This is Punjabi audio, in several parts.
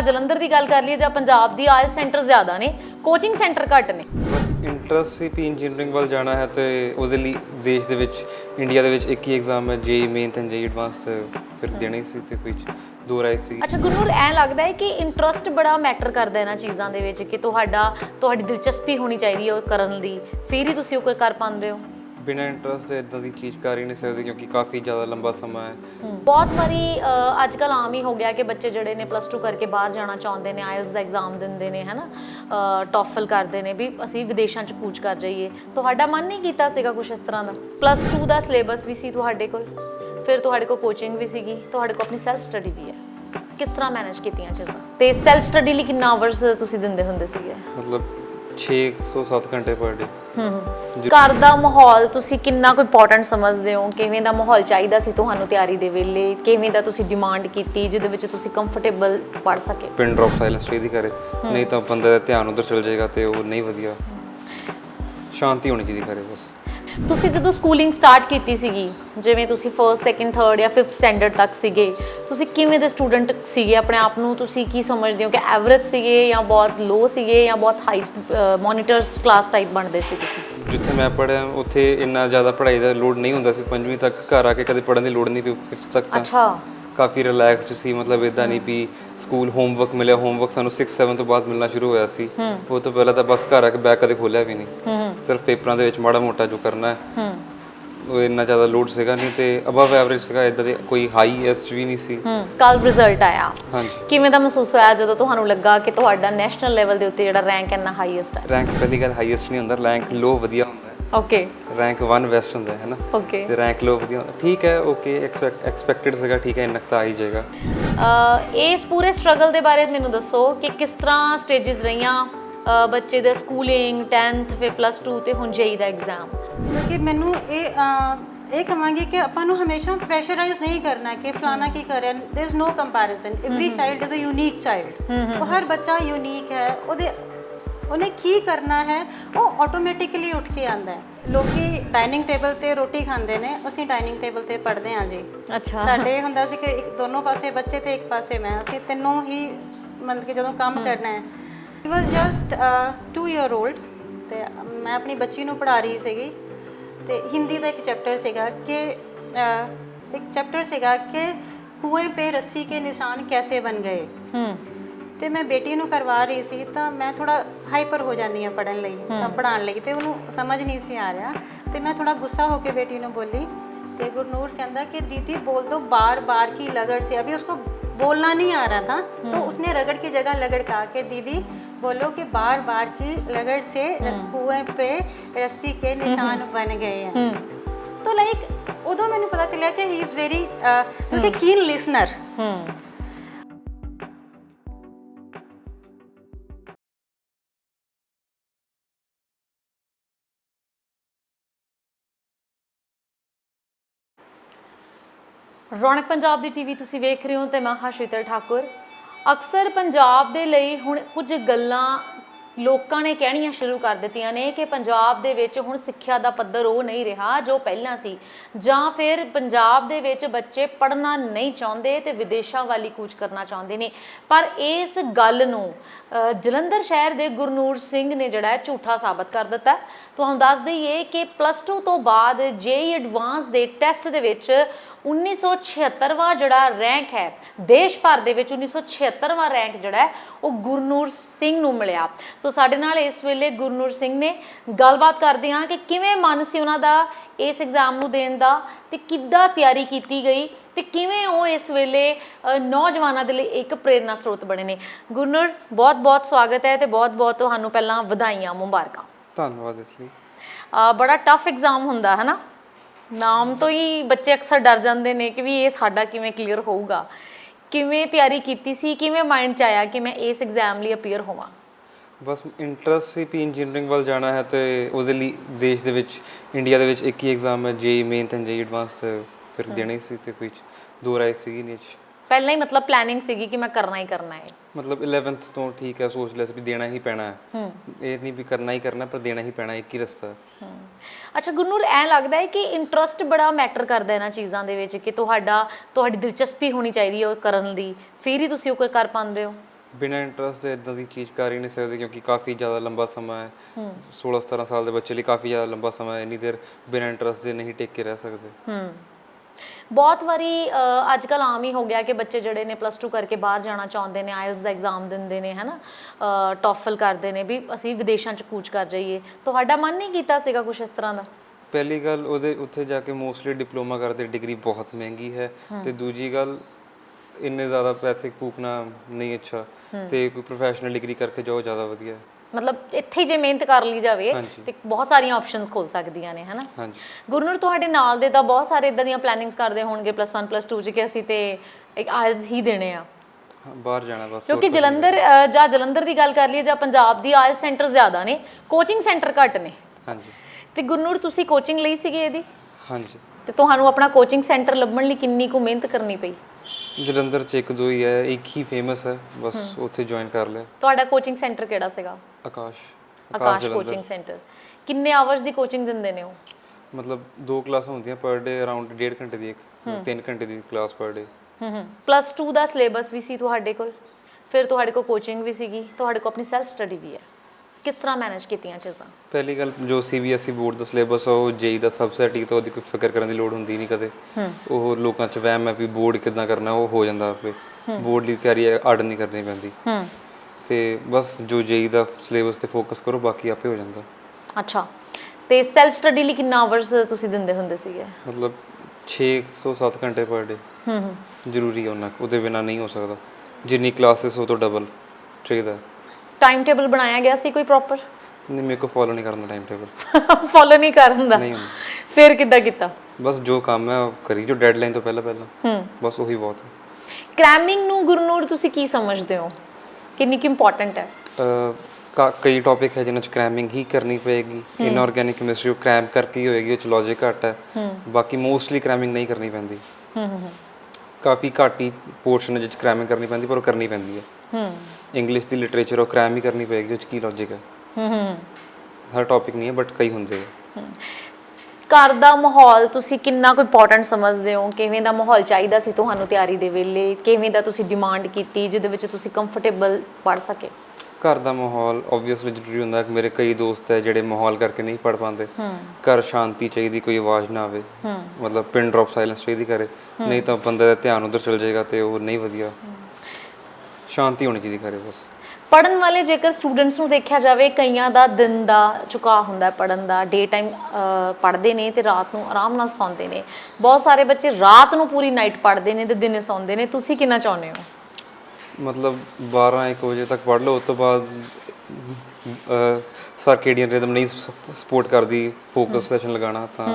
ਆਪਾਂ ਜਲੰਧਰ ਦੀ ਗੱਲ ਕਰ ਲਈਏ ਜਾਂ ਪੰਜਾਬ ਦੀ ਆਇਲ ਸੈਂਟਰ ਜ਼ਿਆਦਾ ਨੇ ਕੋਚਿੰਗ ਸੈਂਟਰ ਘੱਟ ਨੇ। ਬਸ ਇੰਟਰਸਟ ਸੀ ਵੀ ਇੰਜੀਨੀਅਰਿੰਗ ਵੱਲ ਜਾਣਾ ਹੈ ਤੇ ਉਹਦੇ ਲਈ ਦੇਸ਼ ਦੇ ਵਿੱਚ ਇੰਡੀਆ ਦੇ ਵਿੱਚ ਇੱਕ ਹੀ ਐਗਜ਼ਾਮ ਹੈ ਜੇਈ ਮੇਨ ਤੇ ਜੇਈ ਐਡਵਾਂਸ ਤੇ ਫਿਰ ਦੇਣਾ ਸੀ ਤੇ ਕੋਈ ਦੋ ਰਾਏ ਸੀ। ਅੱਛਾ ਗੁਰਨੂਰ ਐ ਲੱਗਦਾ ਹੈ ਕਿ ਇੰਟਰਸਟ ਬੜਾ ਮੈਟਰ ਕਰਦਾ ਹੈ ਇਹਨਾਂ ਚੀਜ਼ਾਂ ਦੇ ਵਿੱਚ ਕਿ ਤੁਹਾਡਾ ਤੁਹਾਡੀ ਦਿਲਚਸਪੀ ਹੋਣੀ ਚਾਹੀਦੀ ਹੈ ਉਹ ਕਰਨ ਦੀ। ਫਿਰ ਹੀ ਤੁਸੀਂ ਉਹ ਕਰ ਪਾਉਂਦੇ ਹੋ। ਬਿਨਾਂ ਇੰਟਰਸਟ ਦੇ ਇਦਾਂ ਦੀ ਚੀਜ਼ ਕਰ ਹੀ ਨਹੀਂ ਸਕਦੇ ਕਿਉਂਕਿ ਕਾਫੀ ਜ਼ਿਆਦਾ ਲੰਬਾ ਸਮਾਂ ਹੈ। ਬਹੁਤ ਵਾਰੀ ਅੱਜ ਕੱਲ ਆਮ ਹੀ ਹੋ ਗਿਆ ਕਿ ਬੱਚੇ ਜਿਹੜੇ ਨੇ ਪਲੱਸ 2 ਕਰਕੇ ਬਾਹਰ ਜਾਣਾ ਚਾਹੁੰਦੇ ਨੇ ਆਇਲਸ ਦਾ ਐਗਜ਼ਾਮ ਦਿੰਦੇ ਨੇ ਹਨਾ? ਟੌਫਲ ਕਰਦੇ ਨੇ ਵੀ ਅਸੀਂ ਵਿਦੇਸ਼ਾਂ 'ਚ ਕੂਚ ਕਰ ਜਾਈਏ। ਤੁਹਾਡਾ ਮਨ ਨਹੀਂ ਕੀਤਾ ਸੀਗਾ ਕੁਝ ਇਸ ਤਰ੍ਹਾਂ ਦਾ? ਪਲੱਸ 2 ਦਾ ਸਿਲੇਬਸ ਵੀ ਸੀ ਤੁਹਾਡੇ ਕੋਲ? ਫਿਰ ਤੁਹਾਡੇ ਕੋਲ ਕੋਚਿੰਗ ਵੀ ਸੀਗੀ? ਤੁਹਾਡੇ ਕੋਲ ਆਪਣੀ ਸੈਲਫ ਸਟੱਡੀ ਵੀ ਹੈ? ਕਿਸ ਤਰ੍ਹਾਂ ਮੈਨੇਜ ਕੀਤੀਆਂ ਚੀਜ਼ਾਂ? ਤੇ ਸੈਲਫ ਸਟੱਡੀ ਲਈ ਕਿੰਨਾ ਆਵਰਸ ਤੁਸੀਂ ਦਿੰਦੇ ਹੁੰਦੇ ਸੀਗੇ? ਮਤਲਬ 607 ਘੰਟੇ ਪਰ ਡੇ ਹੂੰ ਘਰ ਦਾ ਮਾਹੌਲ ਤੁਸੀਂ ਕਿੰਨਾ ਕੁ ਇੰਪੋਰਟੈਂਟ ਸਮਝਦੇ ਹੋ? ਕਿਵੇਂ ਦਾ ਮਾਹੌਲ ਚਾਹੀਦਾ ਸੀ ਤੁਹਾਨੂੰ ਤਿਆਰੀ ਦੇ ਵੇਲੇ? ਕਿਵੇਂ ਦਾ ਤੁਸੀਂ ਡਿਮਾਂਡ ਕੀਤੀ ਜਿਹਦੇ ਵਿੱਚ ਤੁਸੀਂ ਕੰਫਰਟੇਬਲ ਪੜ ਸਕੇ? ਪਿੰਡ ਡ੍ਰੌਪ ਸਾਇਲੈਂਸ ਚਾਹੀਦੀ ਕਰੇ ਨਹੀਂ ਤਾਂ ਬੰਦੇ ਦਾ ਧਿਆਨ ਉਧਰ ਚਲ ਜਾਏਗਾ ਤੇ ਉਹ ਨਹੀਂ ਵਧੀਆ। ਸ਼ਾਂਤੀ ਹੋਣੀ ਚਾਹੀਦੀ ਕਰੇ ਬਸ। ਤੁਸੀਂ ਜਦੋਂ ਸਕੂਲਿੰਗ ਸਟਾਰਟ ਕੀਤੀ ਸੀਗੀ ਜਿਵੇਂ ਤੁਸੀਂ ਫਰਸਟ ਸੈਕੰਡ ਥਰਡ ਜਾਂ ਫਿਫਥ ਸਟੈਂਡਰਡ ਤੱਕ ਸੀਗੇ ਤੁਸੀਂ ਕਿਵੇਂ ਦੇ ਸਟੂਡੈਂਟ ਸੀਗੇ? ਆਪਣੇ ਆਪ ਨੂੰ ਤੁਸੀਂ ਕੀ ਸਮਝਦੇ ਹੋ ਕਿ ਐਵਰੇਜ ਸੀਗੇ ਜਾਂ ਬਹੁਤ ਲੋ ਸੀਗੇ ਜਾਂ ਬਹੁਤ ਹਾਈ ਮੋਨੀਟਰਸ ਕਲਾਸ ਟਾਈਪ ਬਣਦੇ ਸੀ ਤੁਸੀਂ? ਜਿੱਥੇ ਮੈਂ ਪੜਿਆ ਉੱਥੇ ਇੰਨਾ ਜ਼ਿਆਦਾ ਪੜ੍ਹਾਈ ਦਾ ਲੋਡ ਨਹੀਂ ਹੁੰਦਾ ਸੀ। ਪੰਜਵੀਂ ਤੱਕ ਘਰ ਆ ਕੇ ਕਦੇ ਪੜ੍ਹਨ ਦੀ ਲੋੜ ਨਹੀਂ ਪਈ ਫਿਫਥ ਤੱਕ ਤਾਂ ਅੱਛਾ। ਕਾਫੀ ਰਿਲੈਕਸਡ ਸੀ ਮਤਲਬ ਇਦਾਂ ਨਹੀਂ ਵੀ ਸਕੂਲ ਹੋਮਵਰਕ ਮਿਲਿਆ ਹੋਮਵਰਕ ਸਾਨੂੰ 6 7 ਤੋਂ ਬਾਅਦ ਮਿਲਣਾ ਸ਼ੁਰੂ ਹੋਇਆ ਸੀ। ਉਹ ਤੋਂ ਪਹਿਲਾਂ ਤਾਂ ਬਸ ਘਰ ਆ ਕੇ ਬੈਗ ਕਦੇ ਖੋਲਿਆ ਵੀ ਨਹੀਂ। ਸਿਰਫ ਪੇਪਰਾਂ ਦੇ ਵਿੱਚ ਮਾੜਾ ਮੋਟਾ ਜੋ ਕਰਨਾ ਹੈ। ਉਹ ਇੰਨਾ ਜ਼ਿਆਦਾ ਲੋਡ ਸੀਗਾ ਨਹੀਂ ਤੇ ਅਬਵ ਐਵਰੇਜ ਸੀਗਾ ਇਦਾਂ ਦੇ ਕੋਈ ਹਾਈ ਐਸਟ ਵੀ ਨਹੀਂ ਸੀ। ਕੱਲ ਰਿਜ਼ਲਟ ਆਇਆ। ਹਾਂਜੀ। ਕਿਵੇਂ ਦਾ ਮਹਿਸੂਸ ਹੋਇਆ ਜਦੋਂ ਤੁਹਾਨੂੰ ਲੱਗਾ ਕਿ ਤੁਹਾਡਾ ਨੈਸ਼ਨਲ ਲੈਵਲ ਦੇ ਉੱਤੇ ਜਿਹੜਾ ਰੈਂਕ ਇੰਨਾ ਹਾਈਐਸਟ ਹੈ ਰੈਂਕ ਪਹਿਲੀ ਗੱਲ ਹਾਈਐਸਟ ਨਹੀਂ ਹੁੰਦਾ ਰੈਂਕ ਲੋ ਵਧੀਆ ਹੁੰਦਾ। ਓਕੇ ਰੈਂਕ 1 ਵੈਸਟਰਨ ਦਾ ਹੈ ਨਾ? ਓਕੇ ਤੇ ਰੈਂਕ ਲੋ ਵਧੀਆ ਠੀਕ ਹੈ ਓਕੇ ਐਕਸਪੈਕਟਡ ਸੀਗਾ ਠੀਕ ਹੈ ਇੰਨਾ ਤਾਂ ਆ ਹੀ ਜਾਏਗਾ। ਇਸ ਪੂਰੇ ਸਟਰਗਲ ਦੇ ਬਾਰੇ ਮੈਨੂੰ ਦੱਸੋ ਕਿ ਕਿਸ ਤਰ੍ਹਾਂ ਸਟੇजेस ਰਹੀਆਂ? ਬੱਚੇ ਦੇ ਸਕੂਲਿੰਗ 10th ਫਿਰ ਪਲੱਸ 2 ਤੇ ਹੁਣ ਜੇਈ ਦਾ ਐਗਜ਼ਾਮ ਕਿ ਮੈਨੂੰ ਇਹ ਇਹ ਕਹਾਂਗੇ ਕਿ ਆਪਾਂ ਨੂੰ ਹਮੇਸ਼ਾ ਪ੍ਰੈਸ਼ਰਾਈਜ਼ ਨਹੀਂ ਕਰਨਾ ਕਿ ਫਲਾਣਾ ਕੀ ਕਰ ਰਿਹਾ। There is no comparison every child is a unique child ਉਹ ਹਰ ਬੱਚਾ ਯੂਨੀਕ ਹੈ। ਉਹਦੇ ਉਹਨੇ ਕੀ ਕਰਨਾ ਹੈ ਉਹ ਆਟੋਮੈਟਿਕਲੀ ਉੱਠ ਕੇ ਆਂਦਾ ਹੈ। ਲੋਕੀ ਡਾਈਨਿੰਗ ਟੇਬਲ ਤੇ ਰੋਟੀ ਖਾਂਦੇ ਨੇ ਅਸੀਂ ਡਾਈਨਿੰਗ ਟੇਬਲ ਤੇ ਪੜਦੇ ਆਂ ਜੀ। ਅੱਛਾ। ਸਾਡੇ ਹੁੰਦਾ ਸੀ ਕਿ ਇੱਕ ਦੋਨੋਂ ਪਾਸੇ ਬੱਚੇ ਤੇ ਇੱਕ ਪਾਸੇ ਮੈਂ। ਅਸੀਂ ਤਿੰਨੋਂ ਹੀ ਮਤਲਬ ਕਿ ਜਦੋਂ ਕੰਮ ਕਰਨਾ ਹੈ। He was just 2 year old ਤੇ ਮੈਂ ਆਪਣੀ ਬੱਚੀ ਨੂੰ ਪੜਾ ਰਹੀ ਸੀਗੀ। ਤੇ ਹਿੰਦੀ ਦਾ ਇੱਕ ਚੈਪਟਰ ਸੀਗਾ ਕਿ ਇੱਕ ਚੈਪਟਰ ਸੀਗਾ ਕਿ कुएं पे रस्सी के निशान कैसे बन गए ਤੇ ਮੈਂ ਬੇਟੀ ਨੂੰ ਕਰਵਾ ਰਹੀ ਸੀ ਤਾਂ ਮੈਂ ਥੋੜਾ ਹਾਈਪਰ ਹੋ ਜਾਂਦੀ ਹਾਂ ਪੜਨ ਲਈ ਤਾਂ ਪੜਾਉਣ ਲਈ ਤੇ ਉਹਨੂੰ ਸਮਝ ਨਹੀਂ ਸੀ ਆ ਰਿਹਾ ਤੇ ਮੈਂ ਥੋੜਾ ਗੁੱਸਾ ਹੋ ਕੇ ਬੇਟੀ ਨੂੰ ਬੋਲੀ ਤੇ ਗੁਰਨੂਰ ਕਹਿੰਦਾ कि दीदी बोल दो बार बार की लगड़ से अभी उसको बोलना नहीं आ रहा था तो उसने रगड़ की जगह लगड़ कहा कि दीदी बोलो कि बार बार की लगड़ से कुएं पे रस्सी के निशान बन गए हैं ਹੂੰ तो लाइक उदो मैंने पता चला कि ही इज वेरी मतलब कीन लिसनर ਹੂੰ ਰੌਣਕ ਪੰਜਾਬ ਦੀ ਟੀਵੀ ਤੁਸੀਂ ਵੇਖ ਰਹੇ ਹੋ ਤੇ ਮੈਂ ਹਾਂ ਸ਼ੀਤਲ ਠਾਕੁਰ। ਅਕਸਰ ਪੰਜਾਬ ਦੇ ਲਈ ਹੁਣ ਕੁਝ ਗੱਲਾਂ ਲੋਕਾਂ ਨੇ ਕਹਿਣੀਆਂ ਸ਼ੁਰੂ ਕਰ ਦਿੱਤੀਆਂ ਨੇ ਕਿ ਪੰਜਾਬ ਦੇ ਵਿੱਚ ਹੁਣ ਸਿੱਖਿਆ ਦਾ ਪੱਧਰ ਉਹ ਨਹੀਂ ਰਿਹਾ ਜੋ ਪਹਿਲਾਂ ਸੀ। ਜਾਂ ਫਿਰ ਪੰਜਾਬ ਦੇ ਵਿੱਚ ਬੱਚੇ ਪੜ੍ਹਨਾ ਨਹੀਂ ਚਾਹੁੰਦੇ ਤੇ ਵਿਦੇਸ਼ਾਂ ਵਾਲੀ ਕੂਚ ਕਰਨਾ ਚਾਹੁੰਦੇ ਨੇ। ਪਰ ਇਸ ਗੱਲ ਨੂੰ ਜਲੰਧਰ ਸ਼ਹਿਰ ਦੇ ਗੁਰਨੂਰ ਸਿੰਘ ਨੇ ਜਿਹੜਾ ਝੂਠਾ ਸਾਬਤ ਕਰ ਦਿੱਤਾ। ਤੁਹਾਨੂੰ ਦੱਸ ਦਈਏ ਕਿ ਪਲੱਸ 2 ਤੋਂ ਬਾਅਦ ਜੇਈ ਐਡਵਾਂਸ ਦੇ ਟੈਸਟ ਦੇ ਵਿੱਚ 1976ਵਾਂ ਜਿਹੜਾ ਰੈਂਕ ਹੈ, ਦੇਸ਼ ਭਰ ਦੇ ਵਿੱਚ 1976ਵਾਂ ਰੈਂਕ ਜਿਹੜਾ ਹੈ, ਉਹ ਗੁਰਨੂਰ ਸਿੰਘ ਨੂੰ ਮਿਲਿਆ। ਸੋ ਸਾਡੇ ਨਾਲ ਇਸ ਵੇਲੇ ਗੁਰਨੂਰ ਸਿੰਘ ਨੇ ਗੱਲਬਾਤ ਕਰਦੇ ਹਾਂ ਕਿ ਕਿਵੇਂ ਮਨ ਸੀ ਉਹਨਾਂ ਦਾ ਇਸ ਐਗਜ਼ਾਮ ਨੂੰ ਦੇਣ ਦਾ ਤੇ ਕਿੱਦਾਂ ਤਿਆਰੀ ਕੀਤੀ ਗਈ ਤੇ ਕਿਵੇਂ ਉਹ ਇਸ ਵੇਲੇ ਨੌਜਵਾਨਾਂ ਦੇ ਲਈ ਇੱਕ ਪ੍ਰੇਰਨਾ ਸਰੋਤ ਬਣੇ ਨੇ। ਗੁਰਨੂਰ ਬਹੁਤ ਬਹੁਤ ਸਵਾਗਤ ਹੈ ਤੇ ਬਹੁਤ ਬਹੁਤ ਤੁਹਾਨੂੰ ਪਹਿਲਾਂ ਵਧਾਈਆਂ ਮੁਬਾਰਕਾਂ। ਧੰਨਵਾਦ ਇਸ ਲਈ। ਬੜਾ ਟਫ ਐਗਜ਼ਾਮ ਹੁੰਦਾ ਹੈ ਨਾ ਨਾਮ ਤੋਂ ਹੀ ਬੱਚੇ ਅਕਸਰ ਡਰ ਜਾਂਦੇ ਨੇ ਕਿ ਵੀ ਇਹ ਸਾਡਾ ਕਿਵੇਂ ਕਲੀਅਰ ਹੋਊਗਾ। ਕਿਵੇਂ ਤਿਆਰੀ ਕੀਤੀ ਸੀ ਕਿਵੇਂ ਮਾਈਂਡ 'ਚ ਆਇਆ ਕਿ ਮੈਂ ਇਸ ਐਗਜ਼ਾਮ ਲਈ ਅਪੀਅਰ ਹੋਵਾਂ? ਬਸ ਇੰਟਰਸਟ ਸੀ ਵੀ ਇੰਜੀਨੀਅਰਿੰਗ ਵੱਲ ਜਾਣਾ ਹੈ ਤੇ ਉਹਦੇ ਲਈ ਦੇਸ਼ ਦੇ ਵਿੱਚ ਇੰਡੀਆ ਦੇ ਵਿੱਚ ਇੱਕ ਹੀ ਐਗਜ਼ਾਮ ਹੈ ਜੇਈ ਮੇਨ ਤੇ ਜੇਈ ਐਡਵਾਂਸ ਤੇ ਫਿਰ ਦੇਣਾ ਸੀ ਤੇ ਕੋਈ ਦੋ ਰਾਏ ਸੀਗੀ ਨਹੀਂ ਪਹਿਲਾਂ ਹੀ ਮਤਲਬ ਪਲੈਨਿੰਗ ਸੀਗੀ ਕਿ ਮੈਂ ਕਰਨਾ ਹੀ ਕਰਨਾ ਹੈ। ਮਤਲਬ 11th ਤੋਂ ਠੀਕ ਹੈ ਸੋਚ ਲਿਆ ਸੀ ਵੀ ਦੇਣਾ ਹੀ ਪੈਣਾ ਹੈ। ਇਹ ਨਹੀਂ ਵੀ ਕਰਨਾ ਹੀ ਕਰਨਾ ਪਰ ਦੇਣਾ ਹੀ ਪੈਣਾ ਇੱਕ ਹੀ ਰਸਤਾ। ਅੱਛਾ ਗੁਰਨੂਰ ਐ ਲੱਗਦਾ ਹੈ ਕਿ ਇੰਟਰਸਟ ਬੜਾ ਮੈਟਰ ਕਰਦਾ ਇਹਨਾਂ ਚੀਜ਼ਾਂ ਦੇ ਵਿੱਚ ਕਿ ਤੁਹਾਡਾ ਤੁਹਾਡੀ ਦਿਲਚਸਪੀ ਹੋਣੀ ਚਾਹੀਦੀ ਹੈ ਉਹ ਕਰਨ ਦੀ। ਫਿਰ ਹੀ ਤੁਸੀਂ ਉਹ ਕਰ ਪਾਉਂਦੇ ਹੋ। ਬਿਨਾਂ ਇੰਟਰਸਟ ਦੇ ਇਦਾਂ ਦੀ ਚੀਜ਼ ਕਰ ਹੀ ਨਹੀਂ ਸਕਦੇ ਕਿਉਂਕਿ ਕਾਫੀ ਜ਼ਿਆਦਾ ਲੰਬਾ ਸਮਾਂ ਹੈ। 16 17 ਸਾਲ ਦੇ ਬੱਚੇ ਲਈ ਕਾਫੀ ਜ਼ਿਆਦਾ ਲੰਬਾ ਸਮਾਂ ਹੈ। ਇੰਨੀ ਦੇਰ ਬਿਨਾਂ ਇੰਟਰਸਟ ਦੇ ਨਹੀਂ ਟਿਕ ਕੇ ਰਹਿ ਸਕਦੇ। ਹੂੰ। ਬਹੁਤ ਵਾਰੀ ਅੱਜ ਕੱਲ ਆਮ ਹੀ ਹੋ ਗਿਆ ਕਿ ਬੱਚੇ ਜਿਹੜੇ ਨੇ ਪਲੱਸ 2 ਕਰਕੇ ਬਾਹਰ ਜਾਣਾ ਚਾਹੁੰਦੇ ਨੇ ਆਇਲਸ ਦਾ ਐਗਜ਼ਾਮ ਦਿੰਦੇ ਨੇ ਹਨਾ? ਟੌਫਲ ਕਰਦੇ ਨੇ ਵੀ ਅਸੀਂ ਵਿਦੇਸ਼ਾਂ ਚ ਕੂਚ ਕਰ ਜਾਈਏ। ਤੁਹਾਡਾ ਮਨ ਨਹੀਂ ਕੀਤਾ ਸੀਗਾ ਕੁਝ ਇਸ ਤਰ੍ਹਾਂ ਦਾ? ਪਹਿਲੀ ਗੱਲ ਉਹਦੇ ਉੱਥੇ ਜਾ ਕੇ ਮੋਸਟਲੀ ਡਿਪਲੋਮਾ ਕਰਦੇ ਡਿਗਰੀ ਬਹੁਤ ਮਹਿੰਗੀ ਹੈ। ਤੇ ਦੂਜੀ ਗੱਲ ਇੰਨੇ ਜ਼ਿਆਦਾ ਪੈਸੇ ਫੂਕਣਾ ਨਹੀਂ ਅੱਛਾ। ਤੇ ਕੋਈ ਪ੍ਰੋਫੈਸ਼ਨਲ ਡਿਗਰੀ ਕਰਕੇ ਜਾਓ ਜ਼ਿਆਦਾ ਵਧੀਆ। ਹੈ ਮਤਲਬ ਇੱਥੇ ਹੀ ਜੇ ਮਿਹਨਤ ਕਰ ਲਈ ਜਾਵੇ ਹਾਂਜੀ। ਤੇ ਬਹੁਤ ਸਾਰੀਆਂ ਆਪਸ਼ਨਸ ਖੁੱਲ ਸਕਦੀਆਂ ਨੇ ਹਨਾ? ਹਾਂਜੀ। ਗੁਰਨੂਰ ਤੁਹਾਡੇ ਨਾਲ ਦੇ ਤਾਂ ਬਹੁਤ ਸਾਰੇ ਇਦਾਂ ਦੀਆਂ ਪਲੈਨਿੰਗਸ ਕਰਦੇ ਹੋਣਗੇ ਪਲੱਸ 1 ਪਲੱਸ 2 ਚ ਕਿ ਅਸੀਂ ਤੇ ਇੱਕ ਆਇਲਸ ਹੀ ਦੇਣੇ ਆ। ਹਾਂ, ਬਾਹਰ ਜਾਣਾ ਬਸ ਕਿਉਂਕਿ ਜਲੰਧਰ ਅ, ਜਾਂ ਜਲੰਧਰ ਦੀ ਗੱਲ ਕਰ ਲਈਏ ਜਾਂ ਪੰਜਾਬ ਦੀ ਆਇਲ ਸੈਂਟਰ ਜ਼ਿਆਦਾ ਨੇ ਕੋਚਿੰਗ ਸੈਂਟਰ ਘੱਟ ਨੇ। ਹਾਂਜੀ। ਤੇ ਗੁਰਨੂਰ ਤੁਸੀਂ ਕੋਚਿੰਗ ਲਈ ਸੀਗੀ ਇਹਦੀ? ਹਾਂਜੀ। ਤੇ ਤੁਹਾਨੂੰ ਆਪਣਾ ਕੋਚਿੰਗ ਸੈਂਟਰ ਲੱਭਣ ਲਈ ਕਿੰਨੀ ਕੁ ਮਿਹਨਤ ਕਰਨੀ ਪਈ? ਜਲੰਧਰ ਚ ਇੱਕ ਦੋ ਹੀ ਹੈ ਇੱਕ ਹੀ ਫੇਮਸ ਹੈ ਬਸ ਉੱਥੇ ਜੁਆਇਨ ਕਰ ਲਿਆ। ਤੁਹਾਡਾ ਕੋਚਿੰਗ ਸੈਂਟਰ ਕਿਹੜਾ ਸੀਗਾ? ਆਕਾਸ਼। ਆਕਾਸ਼ ਜਲੰਧਰ। ਕੋਚਿੰਗ ਸੈਂਟਰ ਕਿੰਨੇ ਆਵਰਸ ਦੀ ਕੋਚਿੰਗ ਦਿੰਦੇ ਨੇ ਉਹ? ਮਤਲਬ ਦੋ ਕਲਾਸਾਂ ਹੁੰਦੀਆਂ ਪਰ ਡੇ ਅਰਾਊਂਡ 1.5 ਘੰਟੇ ਦੀ ਇੱਕ 3 ਘੰਟੇ ਦੀ ਕਲਾਸ ਪਰ ਡੇ ਹੂੰ ਹੂੰ। ਪਲੱਸ 2 ਦਾ ਸਿਲੇਬਸ ਵੀ ਸੀ ਤੁਹਾਡੇ ਕੋਲ। ਫਿਰ ਤੁਹਾਡੇ ਕੋਲ ਕੋਚਿੰਗ ਵੀ ਸੀਗੀ ਤੁਹਾਡੇ ਕੋਲ ਆਪਣੀ ਸੈਲਫ ਸਟੱਡੀ ਵੀ ਹੈ। ਕਿਸ ਤਰ੍ਹਾਂ ਮੈਨੇਜ ਕੀਤੀਆਂ ਚੀਜ਼ਾਂ? ਪਹਿਲੀ ਗੱਲ ਜੋ ਸੀਬੀਐਸਈ ਬੋਰਡ ਦਾ ਸਿਲੇਬਸ ਉਹ ਜੇਈ ਦਾ ਸਬਸੈਟ ਹੀ ਤਾਂ ਉਹਦੀ ਕੋਈ ਫਿਕਰ ਕਰਨ ਦੀ ਲੋੜ ਹੁੰਦੀ ਨਹੀਂ ਕਦੇ। ਉਹ ਲੋਕਾਂ 'ਚ ਵਹਿਮ ਹੈ ਵੀ ਬੋਰਡ ਕਿਦਾਂ ਕਰਨਾ ਉਹ ਹੋ ਜਾਂਦਾ ਆਪੇ। ਬੋਰਡ ਦੀ ਤਿਆਰੀ ਅੜ ਨਹੀਂ ਕਰਨੀ ਪੈਂਦੀ। ਤੇ ਬਸ ਜੋ ਜੇਈ ਦਾ ਸਿਲੇਬਸ ਤੇ ਫੋਕਸ ਕਰੋ ਬਾਕੀ ਆਪੇ ਹੋ ਜਾਂਦਾ। ਅੱਛਾ। ਤੇ ਸੈਲਫ ਸਟੱਡੀ ਲਈ ਕਿੰਨਾ ਆਵਰਸ ਤੁਸੀਂ ਦਿੰਦੇ ਹੁੰਦੇ ਸੀਗੇ? ਮਤਲਬ 607 ਘੰਟੇ ਪਰ ਡੇ ਹੂੰ ਹੂੰ। ਜ਼ਰੂਰੀ ਹੈ ਉਹਨਾਂ ਉਹਦੇ ਬਿਨਾ ਨਹੀਂ ਹੋ ਸਕਦਾ। ਜਿੰਨੀ ਕਲਾਸਿਸ ਉਹ ਤੋਂ ਡਬਲ ਚਾਹੀਦਾ। ਟਾਈਮ ਟੇਬਲ ਬਣਾਇਆ ਗਿਆ ਸੀ ਕੋਈ ਪ੍ਰੋਪਰ ਨਹੀਂ ਮੇਰੇ ਕੋ ਫੋਲੋ ਨਹੀਂ ਕਰਨਾ ਟਾਈਮ ਟੇਬਲ ਫੋਲੋ ਨਹੀਂ ਕਰ ਹੁੰਦਾ ਨਹੀਂ। ਹੁੰਦਾ ਫਿਰ ਕਿੱਦਾਂ ਕੀਤਾ? ਬਸ ਜੋ ਕੰਮ ਹੈ ਉਹ ਕਰੀ ਜੋ ਡੈਡਲਾਈਨ ਤੋਂ ਪਹਿਲਾਂ ਪਹਿਲਾਂ। ਹੂੰ। ਬਸ ਉਹੀ ਬਹੁਤ ਹੈ। ਕ੍ਰੈਮਿੰਗ ਨੂੰ ਗੁਰਨੂਰ ਤੁਸੀਂ ਕੀ ਸਮਝਦੇ ਹੋ? ਕਿੰਨੀ ਕਿ ਇੰਪੋਰਟੈਂਟ ਹੈ? ਅਹ ਕਾ- ਕਈ ਟੌਪਿਕ ਹੈ ਜਿਨ੍ਹਾਂ 'ਚ ਕ੍ਰੈਮਿੰਗ ਹੀ ਕਰਨੀ ਪਏਗੀ। ਇਨਆਰਗੈਨਿਕ ਕੈਮਿਸਟਰੀ ਉਹ ਕ੍ਰੈਮ ਕਰਕੇ ਹੀ ਹੋਏਗੀ ਉਹ 'ਚ ਲੌਜੀਕ ਘੱਟ ਹੈ। ਬਾਕੀ ਮੋਸਟਲੀ ਕ੍ਰੈਮਿੰਗ ਨਹੀਂ ਕਰਨੀ ਪੈਂਦੀ। ਹੂੰ ਹੂੰ ਕਾਫੀ ਘੱਟ ਹੀ ਪੋਰਸ਼ਨ ਜਿਹ 'ਚ ਕ੍ਰੈਮਿੰਗ ਕਰਨੀ ਪੈਂਦੀ ਪਰ ਉਹ ਕਰਨੀ ਪੈਂਦੀ ਹੈ। ਹੂੰ। ਇੰਗਲਿਸ਼ ਦੀ ਲਿਟਰੇਚਰ ਉਹ ਕ੍ਰੈਮ ਹੀ ਕਰਨੀ ਪਏਗੀ ਉਹ 'ਚ ਕੀ ਲੌਜੀਕ ਹੈ? ਹੂੰ ਹੂੰ ਹਰ ਟੌਪਿਕ ਨਹੀਂ ਹੈ ਬਟ ਕਈ ਹੁੰਦੇ ਆ। ਘਰ ਦਾ ਮਾਹੌਲ ਤੁਸੀਂ ਕਿੰਨਾ ਕੁ ਇੰਪੋਰਟੈਂਟ ਸਮਝਦੇ ਹੋ? ਕਿਵੇਂ ਦਾ ਮਾਹੌਲ ਚਾਹੀਦਾ ਸੀ ਤੁਹਾਨੂੰ ਤਿਆਰੀ ਦੇ ਵੇਲੇ? ਕਿਵੇਂ ਦਾ ਤੁਸੀਂ ਡਿਮਾਂਡ ਕੀਤੀ ਜਿਹਦੇ ਵਿੱਚ ਤੁਸੀਂ ਕੰਫਰਟੇਬਲ ਪੜ ਸਕੇ? ਘਰ ਦਾ ਮਾਹੌਲ ਆਬਵੀਅਸਲੀ ਜ਼ਰੂਰੀ ਹੁੰਦਾ ਕਿ ਮੇਰੇ ਕਈ ਦੋਸਤ ਹੈ ਜਿਹੜੇ ਮਾਹੌਲ ਕਰਕੇ ਨਹੀਂ ਪੜ ਪਾਉਂਦੇ। ਘਰ ਸ਼ਾਂਤੀ ਚਾਹੀਦੀ ਕੋਈ ਆਵਾਜ਼ ਨਾ ਆਵੇ। ਮਤਲਬ ਪਿਨ ਡ੍ਰੌਪ ਸਾਇਲੈਂਸ ਚਾਹੀਦੀ ਕਰੇ ਨਹੀਂ ਤਾਂ ਬੰਦੇ ਦਾ ਧਿਆਨ ਉਧਰ ਚਲ ਜਾਏਗਾ ਤੇ ਉਹ ਨਹੀਂ ਵਧੀਆ। ਸ਼ਾਂਤੀ ਹੋਣੀ ਚਾਹੀਦੀ ਘਰੇ ਬਸ। ਪੜਨ ਵਾਲੇ ਜੇਕਰ ਸਟੂਡੈਂਟਸ ਨੂੰ ਦੇਖਿਆ ਜਾਵੇ ਕਈਆਂ ਦਾ ਦਿਨ ਦਾ ਝੁਕਾਅ ਹੁੰਦਾ ਪੜਨ ਦਾ ਡੇ ਟਾਈਮ ਪੜ੍ਹਦੇ ਨੇ ਤੇ ਰਾਤ ਨੂੰ ਆਰਾਮ ਨਾਲ ਸੌਂਦੇ ਨੇ। ਬਹੁਤ ਸਾਰੇ ਬੱਚੇ ਰਾਤ ਨੂੰ ਪੂਰੀ ਨਾਈਟ ਪੜ੍ਹਦੇ ਨੇ ਤੇ ਦਿਨੇ ਸੌਂਦੇ ਨੇ। ਤੁਸੀਂ ਕਿੰਨਾ ਚਾਹੁੰਦੇ ਹੋ? ਮਤਲਬ 12 1 ਵਜੇ ਤੱਕ ਪੜ ਲਓ ਉਸ ਤੋਂ ਬਾਅਦ ਸਰਕੇਡੀਅਨ ਰਿਦਮ ਨਹੀਂ ਸਪੋਰਟ ਕਰਦੀ ਫੋਕਸ ਸੈਸ਼ਨ ਲਗਾਉਣਾ ਤਾਂ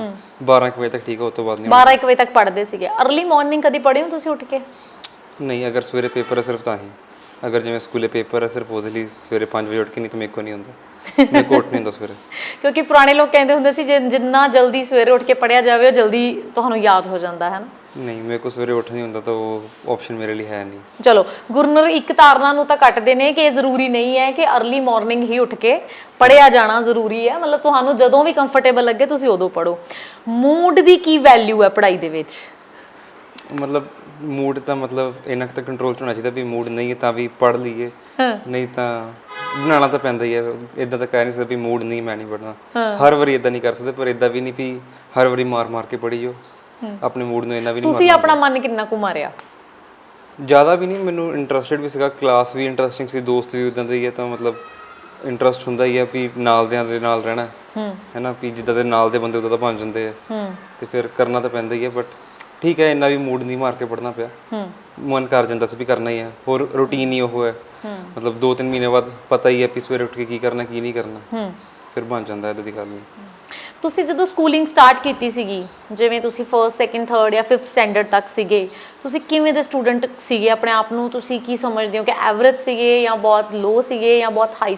12 1 ਵਜੇ ਤੱਕ ਠੀਕ ਹੈ ਉਸ ਤੋਂ ਬਾਅਦ ਨਹੀਂ 12 1 ਵਜੇ ਤੱਕ ਪੜ੍ਹਦੇ ਸੀਗੇ। ਅਰਲੀ ਮਾਰਨਿੰਗ ਕਦੀ ਪੜ੍ਹੇ ਹੋ ਤੁਸੀਂ ਉੱਠ ਕੇ? ਨਹੀਂ ਅਗਰ ਸਵੇਰੇ ਪੇਪਰ ਹੈ ਸਿਰਫ ਤਾਂ ਹੀ। ਅਗਰ ਜਿਵੇਂ ਸਕੂਲੇ ਪੇਪਰ ਹੈ ਸਿਰਫ ਉਹਦੇ ਲਈ ਸਵੇਰੇ 5 ਵਜੇ ਉੱਠ ਕੇ ਨਹੀਂ ਤਾਂ ਮੇਰੇ ਕੋ ਨਹੀਂ ਹੁੰਦਾ। ਮੇਰੇ ਕੋ ਉੱਠ ਨਹੀਂ ਹੁੰਦਾ ਸਵੇਰੇ। ਕਿਉਂਕਿ ਪੁਰਾਣੇ ਲੋਕ ਕਹਿੰਦੇ ਹੁੰਦੇ ਸੀ ਜਿ- ਜਿੰਨਾ ਜਲਦੀ ਸਵੇਰੇ ਉੱਠ ਕੇ ਪੜਿਆ ਜਾਵੇ ਉਹ ਜਲਦੀ ਤੁਹਾਨੂੰ ਯਾਦ ਹੋ ਜਾਂਦਾ ਹੈ ਨਾ? ਨਹੀਂ ਮੇਰੇ ਕੋ ਸਵੇਰੇ ਉੱਠ ਨਹੀਂ ਹੁੰਦਾ ਤਾਂ ਉਹ ਆਪਸ਼ਨ ਮੇਰੇ ਲਈ ਹੈ ਨਹੀਂ। ਚਲੋ ਗੁਰਨਰ ਇੱਕ ਧਾਰਨਾ ਨੂੰ ਤਾਂ ਕੱਟਦੇ ਨੇ ਕਿ ਇਹ ਜ਼ਰੂਰੀ ਨਹੀਂ ਹੈ ਕਿ अर्ਲੀ ਮਾਰਨਿੰਗ ਹੀ ਉੱਠ ਕੇ ਪੜਿਆ ਜਾਣਾ ਜ਼ਰੂਰੀ ਹੈ। ਮਤਲਬ ਤੁਹਾਨੂੰ ਜਦੋਂ ਵੀ ਕੰਫਰਟੇਬਲ ਲੱਗੇ ਤੁਸੀਂ ਉਦੋਂ ਪੜੋ ਮੂਡ ਦੀ ਕੀ ਵੈਲਿਊ ਹੈ ਪੜ੍ਹਾਈ ਦੇ ਵਿੱਚ? ਮਤਲਬ ਮੂਡ ਤਾਂ ਮਤਲਬ ਇਹਨਾਂ ਕੁ ਤਾਂ ਕੰਟਰੋਲ ਚ ਹੋਣਾ ਚਾਹੀਦਾ ਵੀ ਮੂਡ ਨਹੀਂ ਹੈ ਤਾਂ ਵੀ ਪੜ ਲਈਏ। ਨਹੀਂ ਤਾਂ ਬਣਾਉਣਾ ਤਾਂ ਪੈਂਦਾ ਹੀ ਹੈ। ਇਦਾਂ ਤਾਂ ਕਹਿ ਨਹੀਂ ਸਕਦੇ ਵੀ ਮੂਡ ਨਹੀਂ ਮੈਂ ਨਹੀਂ ਪੜਨਾ ਹਰ ਵਾਰੀ ਇਦਾਂ ਨਹੀਂ ਕਰ ਸਕਦੇ ਪਰ ਇਦਾਂ ਵੀ ਨਹੀਂ ਵੀ ਹਰ ਵਾਰੀ ਮਾਰ ਮਾਰ ਕੇ ਪੜੀਓ ਆਪਣੇ ਮੂਡ ਨੂੰ ਇੰਨਾ ਵੀ ਨਹੀਂ ਤੁਸੀਂ ਆਪਣਾ ਮਨ ਕਿੰਨਾ ਕੁ ਮਾਰਿਆ? ਜ਼ਿਆਦਾ ਵੀ ਨਹੀਂ ਮੈਨੂੰ ਇੰਟਰਸਟਿਡ ਵੀ ਸੀਗਾ ਕਲਾਸ ਵੀ ਇੰਟਰਸਟਿੰਗ ਸੀ ਦੋਸਤ ਵੀ ਉਦਾਂ ਦੇ ਹੀ ਹੈ ਤਾਂ ਮਤਲਬ ਇੰਟਰਸਟ ਹੁੰਦਾ ਹੀ ਹੈ ਵੀ ਨਾਲ ਦਿਆਂ ਦੇ ਨਾਲ ਰਹਿਣਾ। ਹੈ। ਨਾ ਵੀ ਜਿੱਦਾਂ ਦੇ ਨਾਲ ਦੇ ਬੰਦੇ ਉਦਾਂ ਤਾਂ ਬਣ ਜਾਂਦੇ ਆ। ਤੇ ਫਿਰ ਕਰਨਾ ਤਾਂ ਪੈਂਦਾ ਹੀ ਹੈ ਬਟ ਠੀਕ ਹੈ ਇੰਨਾ ਵੀ ਮੂਡ ਨਹੀਂ ਮਾਰ ਕੇ ਪੜਨਾ ਪਿਆ। ਮਨ ਕਰ ਜਾਂਦਾ ਸੀ ਵੀ ਕਰਨਾ ਹੀ ਹੈ ਹੋਰ ਰੂਟੀਨ ਹੀ ਉਹ ਹੈ। ਮਤਲਬ 2-3 ਮਹੀਨੇ ਬਾਅਦ ਪਤਾ ਹੀ ਹੈ ਵੀ ਸਵੇਰੇ ਉੱਠ ਕੇ ਕੀ ਕਰਨਾ ਕੀ ਨਹੀਂ ਕਰਨਾ। ਫਿਰ ਬਣ ਜਾਂਦਾ ਇਦਾਂ ਦੀ ਗੱਲ। ਨਹੀਂ ਤੁਸੀਂ ਜਦੋਂ ਸਕੂਲਿੰਗ ਸਟਾਰਟ ਕੀਤੀ ਸੀਗੀ ਜਿਵੇਂ ਤੁਸੀਂ ਫਰਸਟ ਸੈਕੰਡ ਥਰਡ ਜਾਂ ਫਿਫਥ ਸਟੈਂਡਰਡ ਤੱਕ ਸੀਗੇ ਤੁਸੀਂ ਕਿਵੇਂ ਦੇ ਸਟੂਡੈਂਟ ਸੀਗੇ? ਆਪਣੇ ਆਪ ਨੂੰ ਤੁਸੀਂ ਕੀ ਸਮਝਦੇ ਹੋ ਕਿ ਐਵਰੇਜ ਸੀਗੇ ਜਾਂ ਬਹੁਤ ਲੋ ਸੀਗੇ ਜਾਂ ਬਹੁਤ ਹਾਈ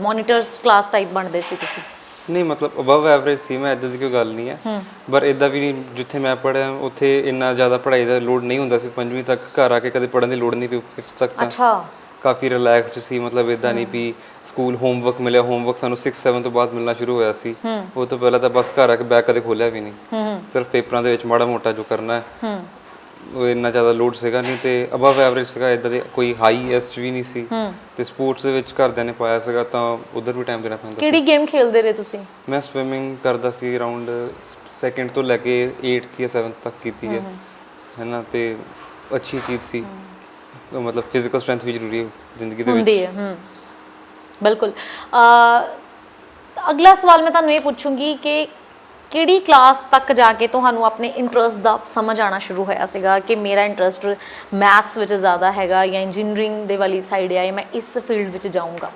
ਮੋਨੀਟਰਸ ਕਲਾਸ ਟਾਈਪ ਬਣਦੇ ਸੀ ਤੁਸੀਂ? ਨਹੀਂ ਮਤਲਬ ਅਬਵ ਐਵਰੇਜ ਸੀ ਮੈਂ ਇਦਾਂ ਦੀ ਕੋਈ ਗੱਲ ਨਹੀਂ ਹੈ। ਪਰ ਇਦਾਂ ਵੀ ਨਹੀਂ ਜਿੱਥੇ ਮੈਂ ਪੜਿਆ ਉੱਥੇ ਇੰਨਾ ਜ਼ਿਆਦਾ ਪੜ੍ਹਾਈ ਦਾ ਲੋਡ ਨਹੀਂ ਹੁੰਦਾ ਸੀ। ਪੰਜਵੀਂ ਤੱਕ ਘਰ ਆ ਕੇ ਕਦੇ ਪੜਨ ਦੀ ਲੋੜ ਨਹੀਂ ਪਈ ਫਿਫਥ ਤੱਕ ਤਾਂ। ਅੱਛਾ। ਕਾਫੀ ਰਿਲੈਕਸਡ ਸੀ ਮਤਲਬ ਇਦਾਂ ਨਹੀਂ ਵੀ ਸਕੂਲ ਹੋਮਵਰਕ ਮਿਲਿਆ ਹੋਮਵਰਕ ਸਾਨੂੰ 6 7 ਤੋਂ ਬਾਅਦ ਮਿਲਣਾ ਸ਼ੁਰੂ ਹੋਇਆ ਸੀ। ਉਹ ਤੋਂ ਪਹਿਲਾਂ ਤਾਂ ਬਸ ਘਰ ਆ ਕੇ ਬੈਗ ਕਦੇ ਖੋਲਿਆ ਵੀ ਨਹੀਂ। ਸਿਰਫ ਪੇਪਰਾਂ ਦੇ ਵਿੱਚ ਮਾੜਾ ਮੋਟਾ ਜੋ ਕਰਨਾ ਹੈ। ਇੰਨਾ ਜ਼ਿਆਦਾ ਲੋਡ ਸੀਗਾ ਨਹੀਂ ਤੇ ਅਬਵ ਐਵਰੇਜ ਸੀਗਾ ਇਦਾਂ ਦੇ ਕੋਈ ਹਾਈ ਐਸ ਵੀ ਨਹੀਂ ਸੀ। ਤੇ ਸਪੋਰਟਸ ਦੇ ਵਿੱਚ ਘਰਦਿਆਂ ਨੇ ਪਾਇਆ ਸੀਗਾ ਤਾਂ ਉਧਰ ਵੀ ਟਾਈਮ ਦੇਣਾ ਪੈਂਦਾ ਸੀ। ਕਿਹੜੀ ਗੇਮ ਖੇਲਦੇ ਰਹੇ ਤੁਸੀਂ? ਮੈਂ ਸਵਿਮਿੰਗ ਕਰਦਾ ਸੀ ਅਰਾਊਂਡ ਸੈਕੰਡ ਤੋਂ ਲੈ ਕੇ 8th ਜਾਂ 7th ਤੱਕ ਕੀਤੀ ਹੈ। ਹੈਨਾ ਤੇ ਅੱਛੀ ਚੀਜ਼ ਸੀ। ਮਤਲਬ ਫਿਜ਼ੀਕਲ ਸਟਰੈਂਥ ਵੀ ਜ਼ਰੂਰੀ ਹੈ ਜ਼ਿੰਦਗੀ ਦੇ ਵਿੱਚ। ਹੁੰਦੀ ਹੈ ਹੂੰ। ਬਿਲਕੁਲ। ਅ ਅਗਲਾ ਸਵਾਲ ਮੈਂ ਤੁਹਾਨੂੰ ਇਹ ਪੁੱਛੂੰਗੀ ਕਿ ਕਿਹੜੀ ਕਲਾਸ ਤੱਕ ਜਾ ਕੇ ਤੁਹਾਨੂੰ ਆਪਣੇ ਇੰਟਰਸਟ ਦਾ ਸਮਝ ਆਣਾ ਸ਼ੁਰੂ ਹੋਇਆ ਸੀਗਾ ਕਿ ਮੇਰਾ ਇੰਟਰਸਟ ਮੈਥਸ ਵਿੱਚ ਜ਼ਿਆਦਾ ਹੈਗਾ ਜਾਂ ਇੰਜੀਨੀਅਰਿੰਗ ਦੇ ਵਾਲੀ ਸਾਈਡ ਹੈ ਮੈਂ ਇਸ ਫੀਲਡ ਵਿੱਚ ਜਾਊਂਗਾ?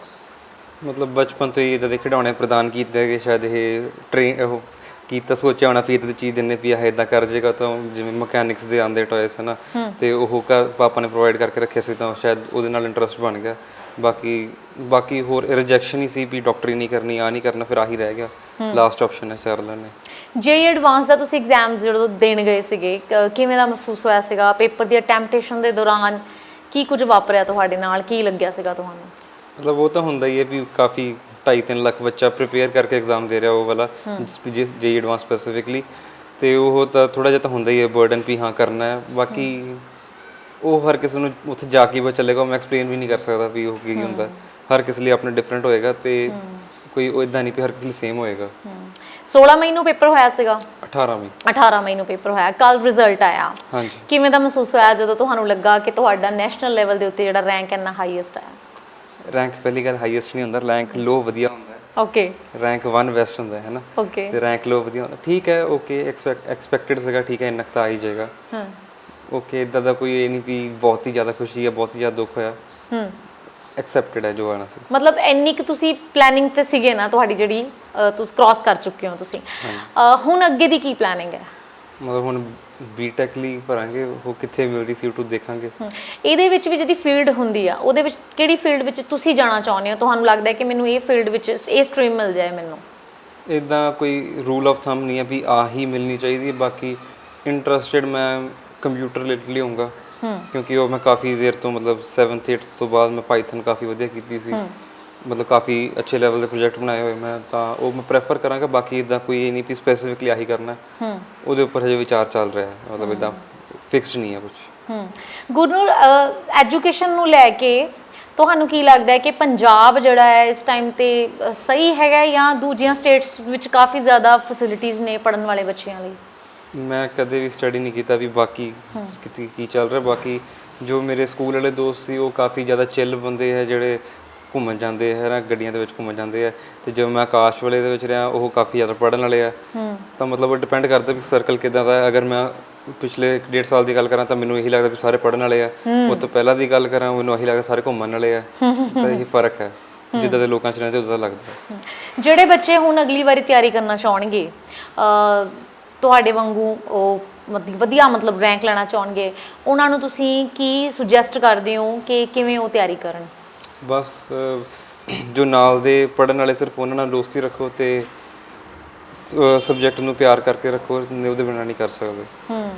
ਮਤਲਬ ਬਚਪਨ ਤੋਂ ਹੀ ਇਦਾਂ ਦੇ ਖਿਡੌਣੇ ਪ੍ਰਦਾਨ ਕੀਤੇ ਕਿ ਸ਼ਾਇਦ ਇਹ ਟ੍ਰੇਨ ਉਹ ਕੀਤਾ ਸੋਚਿਆ ਹੋਣਾ ਵੀ ਇਦਾਂ ਦੀ ਚੀਜ਼ ਦਿੰਨੇ ਵੀ ਇਹ ਇਦਾਂ ਕਰ ਜਾਏਗਾ ਤਾਂ ਜਿਵੇਂ ਮਕੈਨਿਕਸ ਦੇ ਆਂਦੇ ਟੌਇਸ ਹਨਾ ਤੇ ਉਹ ਪਾਪਾ ਨੇ ਪ੍ਰੋਵਾਈਡ ਕਰਕੇ ਰੱਖਿਆ ਸੀ ਤਾਂ ਸ਼ਾਇਦ ਉਹਦੇ ਨਾਲ ਇੰਟਰਸਟ ਬਣ ਗਿਆ। ਬਾਕੀ ਬਾਕੀ ਹੋਰ ਰਿਜੈਕਸ਼ਨ ਹੀ ਸੀ ਵੀ ਡਾਕਟਰੀ ਨਹੀਂ ਕਰਨੀ ਆ ਨਹੀਂ ਕਰਨਾ ਫਿਰ ਆਹੀ ਰਹਿ ਗਿਆ। ਲਾਸਟ ਆਪਸ਼ਨ ਹੈ ਚਾਰ ਲੈਣੇ ਜੇ ਐਡਵਾਂਸ ਦਾ ਤੁਸੀਂ ਐਗਜ਼ਾਮ ਜਦੋਂ ਦੇਣ ਗਏ ਸੀਗੇ ਕ- ਕਿਵੇਂ ਦਾ ਮਹਿਸੂਸ ਹੋਇਆ ਸੀਗਾ? ਪੇਪਰ ਦੀ ਅਟੈਂਪਟੇਸ਼ਨ ਦੇ ਦੌਰਾਨ ਕੀ ਕੁਝ ਵਾਪਰਿਆ ਤੁਹਾਡੇ ਨਾਲ? ਕੀ ਲੱਗਿਆ ਸੀਗਾ ਤੁਹਾਨੂੰ? ਮਤਲਬ ਉਹ ਤਾਂ ਹੁੰਦਾ ਹੀ ਹੈ ਵੀ ਕਾਫੀ 2.5 ਲੱਖ ਬੱਚਾ ਪ੍ਰਿਪੇਅਰ ਕਰਕੇ ਐਗਜ਼ਾਮ ਦੇ ਰਿਹਾ ਉਹ ਵਾਲਾ ਜਿਸ ਜੇ ਐਡਵਾਂਸ ਸਪੈਸੀਫਿਕਲੀ ਤੇ ਉਹ ਤਾਂ ਥੋੜਾ ਜਿਹਾ ਤਾਂ ਹੁੰਦਾ ਹੀ ਹੈ ਬਰਡਨ ਵੀ ਹਾਂ ਕਰਨਾ ਹੈ। ਬਾਕੀ ਉਹ ਹਰ ਕਿਸੇ ਨੂੰ ਉੱਥੇ ਜਾ ਕੇ ਬਸ ਚੱਲੇਗਾ ਮੈਂ ਐਕਸਪਲੇਨ ਵੀ ਨਹੀਂ ਕਰ ਸਕਦਾ ਵੀ ਉਹ ਕੀ ਹੁੰਦਾ। ਹਰ ਕਿਸੇ ਲਈ ਆਪਣਾ ਡਿਫਰੈਂਟ ਹੋਏਗਾ ਤੇ ਕੋਈ ਉਹ ਇਦਾਂ ਨਹੀਂ ਵੀ ਹਰ ਕਿਸੇ ਲਈ ਸੇਮ ਹੋਏਗਾ। 16 ਮਈ ਨੂੰ ਪੇਪਰ ਹੋਇਆ ਸੀਗਾ? 18 ਵੀ 18 ਮਈ ਨੂੰ ਪੇਪਰ ਹੋਇਆ ਕੱਲ ਰਿਜ਼ਲਟ ਆਇਆ। ਹਾਂਜੀ। ਕਿਵੇਂ ਦਾ ਮਹਿਸੂਸ ਹੋਇਆ ਜਦੋਂ ਤੁਹਾਨੂੰ ਲੱਗਾ ਕਿ ਤੁਹਾਡਾ ਨੈਸ਼ਨਲ ਲੈਵਲ ਦੇ ਉੱਤੇ ਜਿਹੜਾ ਰੈਂਕ ਇੰਨਾ ਹਾਈਐਸਟ ਆਇਆ ਰੈਂਕ ਪਹਿਲੀ ਗੱਲ ਹਾਈਐਸਟ ਨਹੀਂ ਹੁੰਦਾ ਰੈਂਕ ਲੋ ਵਧੀਆ ਹੁੰਦਾ ਓਕੇ ਰੈਂਕ 1 ਵੈਸਟ ਹੁੰਦਾ ਹੈ ਨਾ? ਓਕੇ ਤੇ ਰੈਂਕ ਲੋ ਵਧੀਆ ਹੁੰਦਾ ਠੀਕ ਹੈ ਓਕੇ ਐਕਸਪੈਕਟਡ ਸੀਗਾ ਠੀਕ ਹੈ ਇੰਨਾ ਤਾਂ ਆ ਹੀ ਜਾਏਗਾ। ਹਾਂ। ਓਕੇ ਇਦਾਂ ਦਾ ਕੋਈ ਇਹ ਨਹੀਂ ਵੀ ਬਹੁਤ ਹੀ ਜ਼ਿਆਦਾ ਖੁਸ਼ੀ ਹੈ ਬਹੁਤ ਹੀ ਜ਼ਿਆਦਾ ਦੁੱਖ ਹੋਇਆ? ਹੂੰ। ਐਕਸੈਪਟਡ ਹੈ ਜੋ ਆਣਾ ਸੀ। ਮਤਲਬ ਇੰਨੀ ਕਿ ਤੁਸੀਂ ਪਲੈਨਿੰਗ ਤੇ ਸੀਗੇ ਨਾ ਤੁਹਾਡੀ ਜਿਹੜੀ ਤੁਸੀਂ ਕ੍ਰਾਸ ਕਰ ਚੁੱਕੇ ਹੋ ਤੁਸੀਂ। ਹੁਣ ਅੱਗੇ ਦੀ ਕੀ ਪਲੈਨਿੰਗ ਹੈ? ਮਤਲਬ ਹੁਣ ਬੀਟੈਕ ਲਈ ਭਰਾਂਗੇ ਉਹ ਕਿੱਥੇ ਮਿਲਦੀ ਸੀ ਉਹ ਦੇਖਾਂਗੇ। ਇਹਦੇ ਵਿੱਚ ਵੀ ਜਿਹੜੀ ਫੀਲਡ ਹੁੰਦੀ ਆ ਉਹਦੇ ਵਿੱਚ ਕਿਹੜੀ ਫੀਲਡ ਵਿੱਚ ਤੁਸੀਂ ਜਾਣਾ ਚਾਹੁੰਦੇ ਹੋ? ਤੁਹਾਨੂੰ ਲੱਗਦਾ ਹੈ ਕਿ ਮੈਨੂੰ ਇਹ ਫੀਲਡ ਵਿੱਚ ਇਹ ਸਟਰੀਮ ਮਿਲ ਜਾਏ ਮੈਨੂੰ? ਇਦਾਂ ਕੋਈ ਰੂਲ ਆਫ ਥੰਬ ਨਹੀਂ ਹੈ ਵੀ ਆ ਹੀ ਮਿਲਣੀ ਚਾਹੀਦੀ ਹੈ ਬਾਕੀ ਇੰਟਰਸਟਿਡ ਮੈਂ ਕੰਪਿਊਟਰ ਰਿਲੇਟਡ ਹੋਊਂਗਾ। ਕਿਉਂਕਿ ਉਹ ਮੈਂ ਕਾਫੀ ਦੇਰ ਤੋਂ ਮਤਲਬ 7th 8th ਤੋਂ ਬਾਅਦ ਮੈਂ ਪਾਈਥਨ ਕਾਫੀ ਵਧੀਆ ਕੀਤੀ ਸੀ। ਮਤਲਬ ਕਾਫੀ ਅੱਛੇ ਲੈਵਲ ਦੇ ਪ੍ਰੋਜੈਕਟ ਬਣਾਏ ਹੋਏ ਮੈਂ ਤਾਂ ਉਹ ਮੈਂ ਪ੍ਰੈਫਰ ਕਰਾਂਗਾ। ਬਾਕੀ ਇਦਾਂ ਕੋਈ ਇਹ ਨਹੀਂ ਵੀ ਸਪੈਸੀਫਿਕਲੀ ਆਹੀ ਕਰਨਾ। ਹੈ। ਉਹਦੇ ਉੱਪਰ ਹਜੇ ਵਿਚਾਰ ਚੱਲ ਰਿਹਾ। ਹੈ ਮਤਲਬ ਇਦਾਂ ਫਿਕਸਡ ਨਹੀਂ ਹੈ। ਕੁਝ ਗੁਰਨੂਰ ਐਜੂਕੇਸ਼ਨ ਨੂੰ ਲੈ ਕੇ ਤੁਹਾਨੂੰ ਕੀ ਲੱਗਦਾ ਹੈ ਕਿ ਪੰਜਾਬ ਜਿਹੜਾ ਹੈ ਇਸ ਟਾਈਮ ਤੇ ਸਹੀ ਹੈਗਾ ਜਾਂ ਦੂਜੀਆਂ ਸਟੇਟਸ ਵਿੱਚ ਕਾਫੀ ਜ਼ਿਆਦਾ ਫੈਸਿਲਿਟੀਆਂ ਨੇ ਪੜਨ ਵਾਲੇ ਬੱਚਿਆਂ ਲਈ? ਮੈਂ ਕਦੇ ਵੀ ਸਟੱਡੀ ਨਹੀਂ ਕੀਤਾ ਵੀ ਬਾਕੀ ਕਿਤੇ ਕੀ ਚੱਲ ਰਿਹਾ। ਬਾਕੀ ਜੋ ਮੇਰੇ ਸਕੂਲ ਵਾਲੇ ਦੋਸਤ ਸੀ ਉਹ ਕਾਫੀ ਜ਼ਿਆਦਾ ਚਿੱਲ ਬੰਦੇ ਹੈ ਜਿਹੜੇ ਘੁੰਮਣ ਜਾਂਦੇ ਹੈ ਨਾ ਗੱਡੀਆਂ ਦੇ ਵਿੱਚ ਘੁੰਮਣ ਜਾਂਦੇ ਆ। ਤੇ ਜੋ ਮੈਂ ਆਕਾਸ਼ ਵਾਲੇ ਦੇ ਵਿੱਚ ਰਿਹਾ ਉਹ ਕਾਫੀ ਜ਼ਿਆਦਾ ਪੜਨ ਵਾਲੇ ਆ। ਤਾਂ ਮਤਲਬ ਉਹ ਡਿਪੈਂਡ ਕਰਦਾ ਵੀ ਸਰਕਲ ਕਿਦਾਂ ਦਾ ਹੈ। ਅਗਰ ਮੈਂ ਪਿਛਲੇ ਡੇਢ ਸਾਲ ਦੀ ਗੱਲ ਕਰਾਂ ਤਾਂ ਮੈਨੂੰ ਇਹੀ ਲੱਗਦਾ ਵੀ ਸਾਰੇ ਪੜਨ ਵਾਲੇ ਆ। ਉਹ ਤੋਂ ਪਹਿਲਾਂ ਦੀ ਗੱਲ ਕਰਾਂ ਮੈਨੂੰ ਇਹੀ ਲੱਗਦਾ ਸਾਰੇ ਘੁੰਮਣ ਵਾਲੇ ਆ। ਤਾਂ ਇਹ ਫ਼ਰਕ ਹੈ। ਜਿੱਦਾਂ ਦੇ ਲੋਕਾਂ 'ਚ ਰਹਿੰਦੇ ਉਦਾਂ ਦਾ ਲੱਗਦਾ। ਜਿਹੜੇ ਬੱਚੇ ਹੁਣ ਅਗਲੀ ਵਾਰੀ ਤਿਆਰੀ ਕਰਨਾ ਚਾਹਣਗੇ ਤੁਹਾਡੇ ਵਾਂਗੂ ਉਹ ਮਤਲਬ ਵਧੀਆ ਮਤਲਬ ਰੈਂਕ ਲੈਣਾ ਚਾਹਣਗੇ। ਉਹਨਾਂ ਨੂੰ ਤੁਸੀਂ ਕੀ ਸੁਜੈਸਟ ਕਰਦੇ ਹੋ ਕਿ ਕਿਵੇਂ ਉਹ ਤਿਆਰੀ ਕਰਨ? ਬਸ ਜੋ ਨਾਲ ਦੇ ਪੜਨ ਵਾਲੇ ਸਿਰਫ ਉਹਨਾਂ ਨਾਲ ਦੋਸਤੀ ਰੱਖੋ ਤੇ ਸਬਜੈਕਟ ਨੂੰ ਪਿਆਰ ਕਰਕੇ ਰੱਖੋ ਉਹਦੇ ਬਿਨਾਂ ਨਹੀਂ ਕਰ ਸਕਦੇ। ਹੂੰ।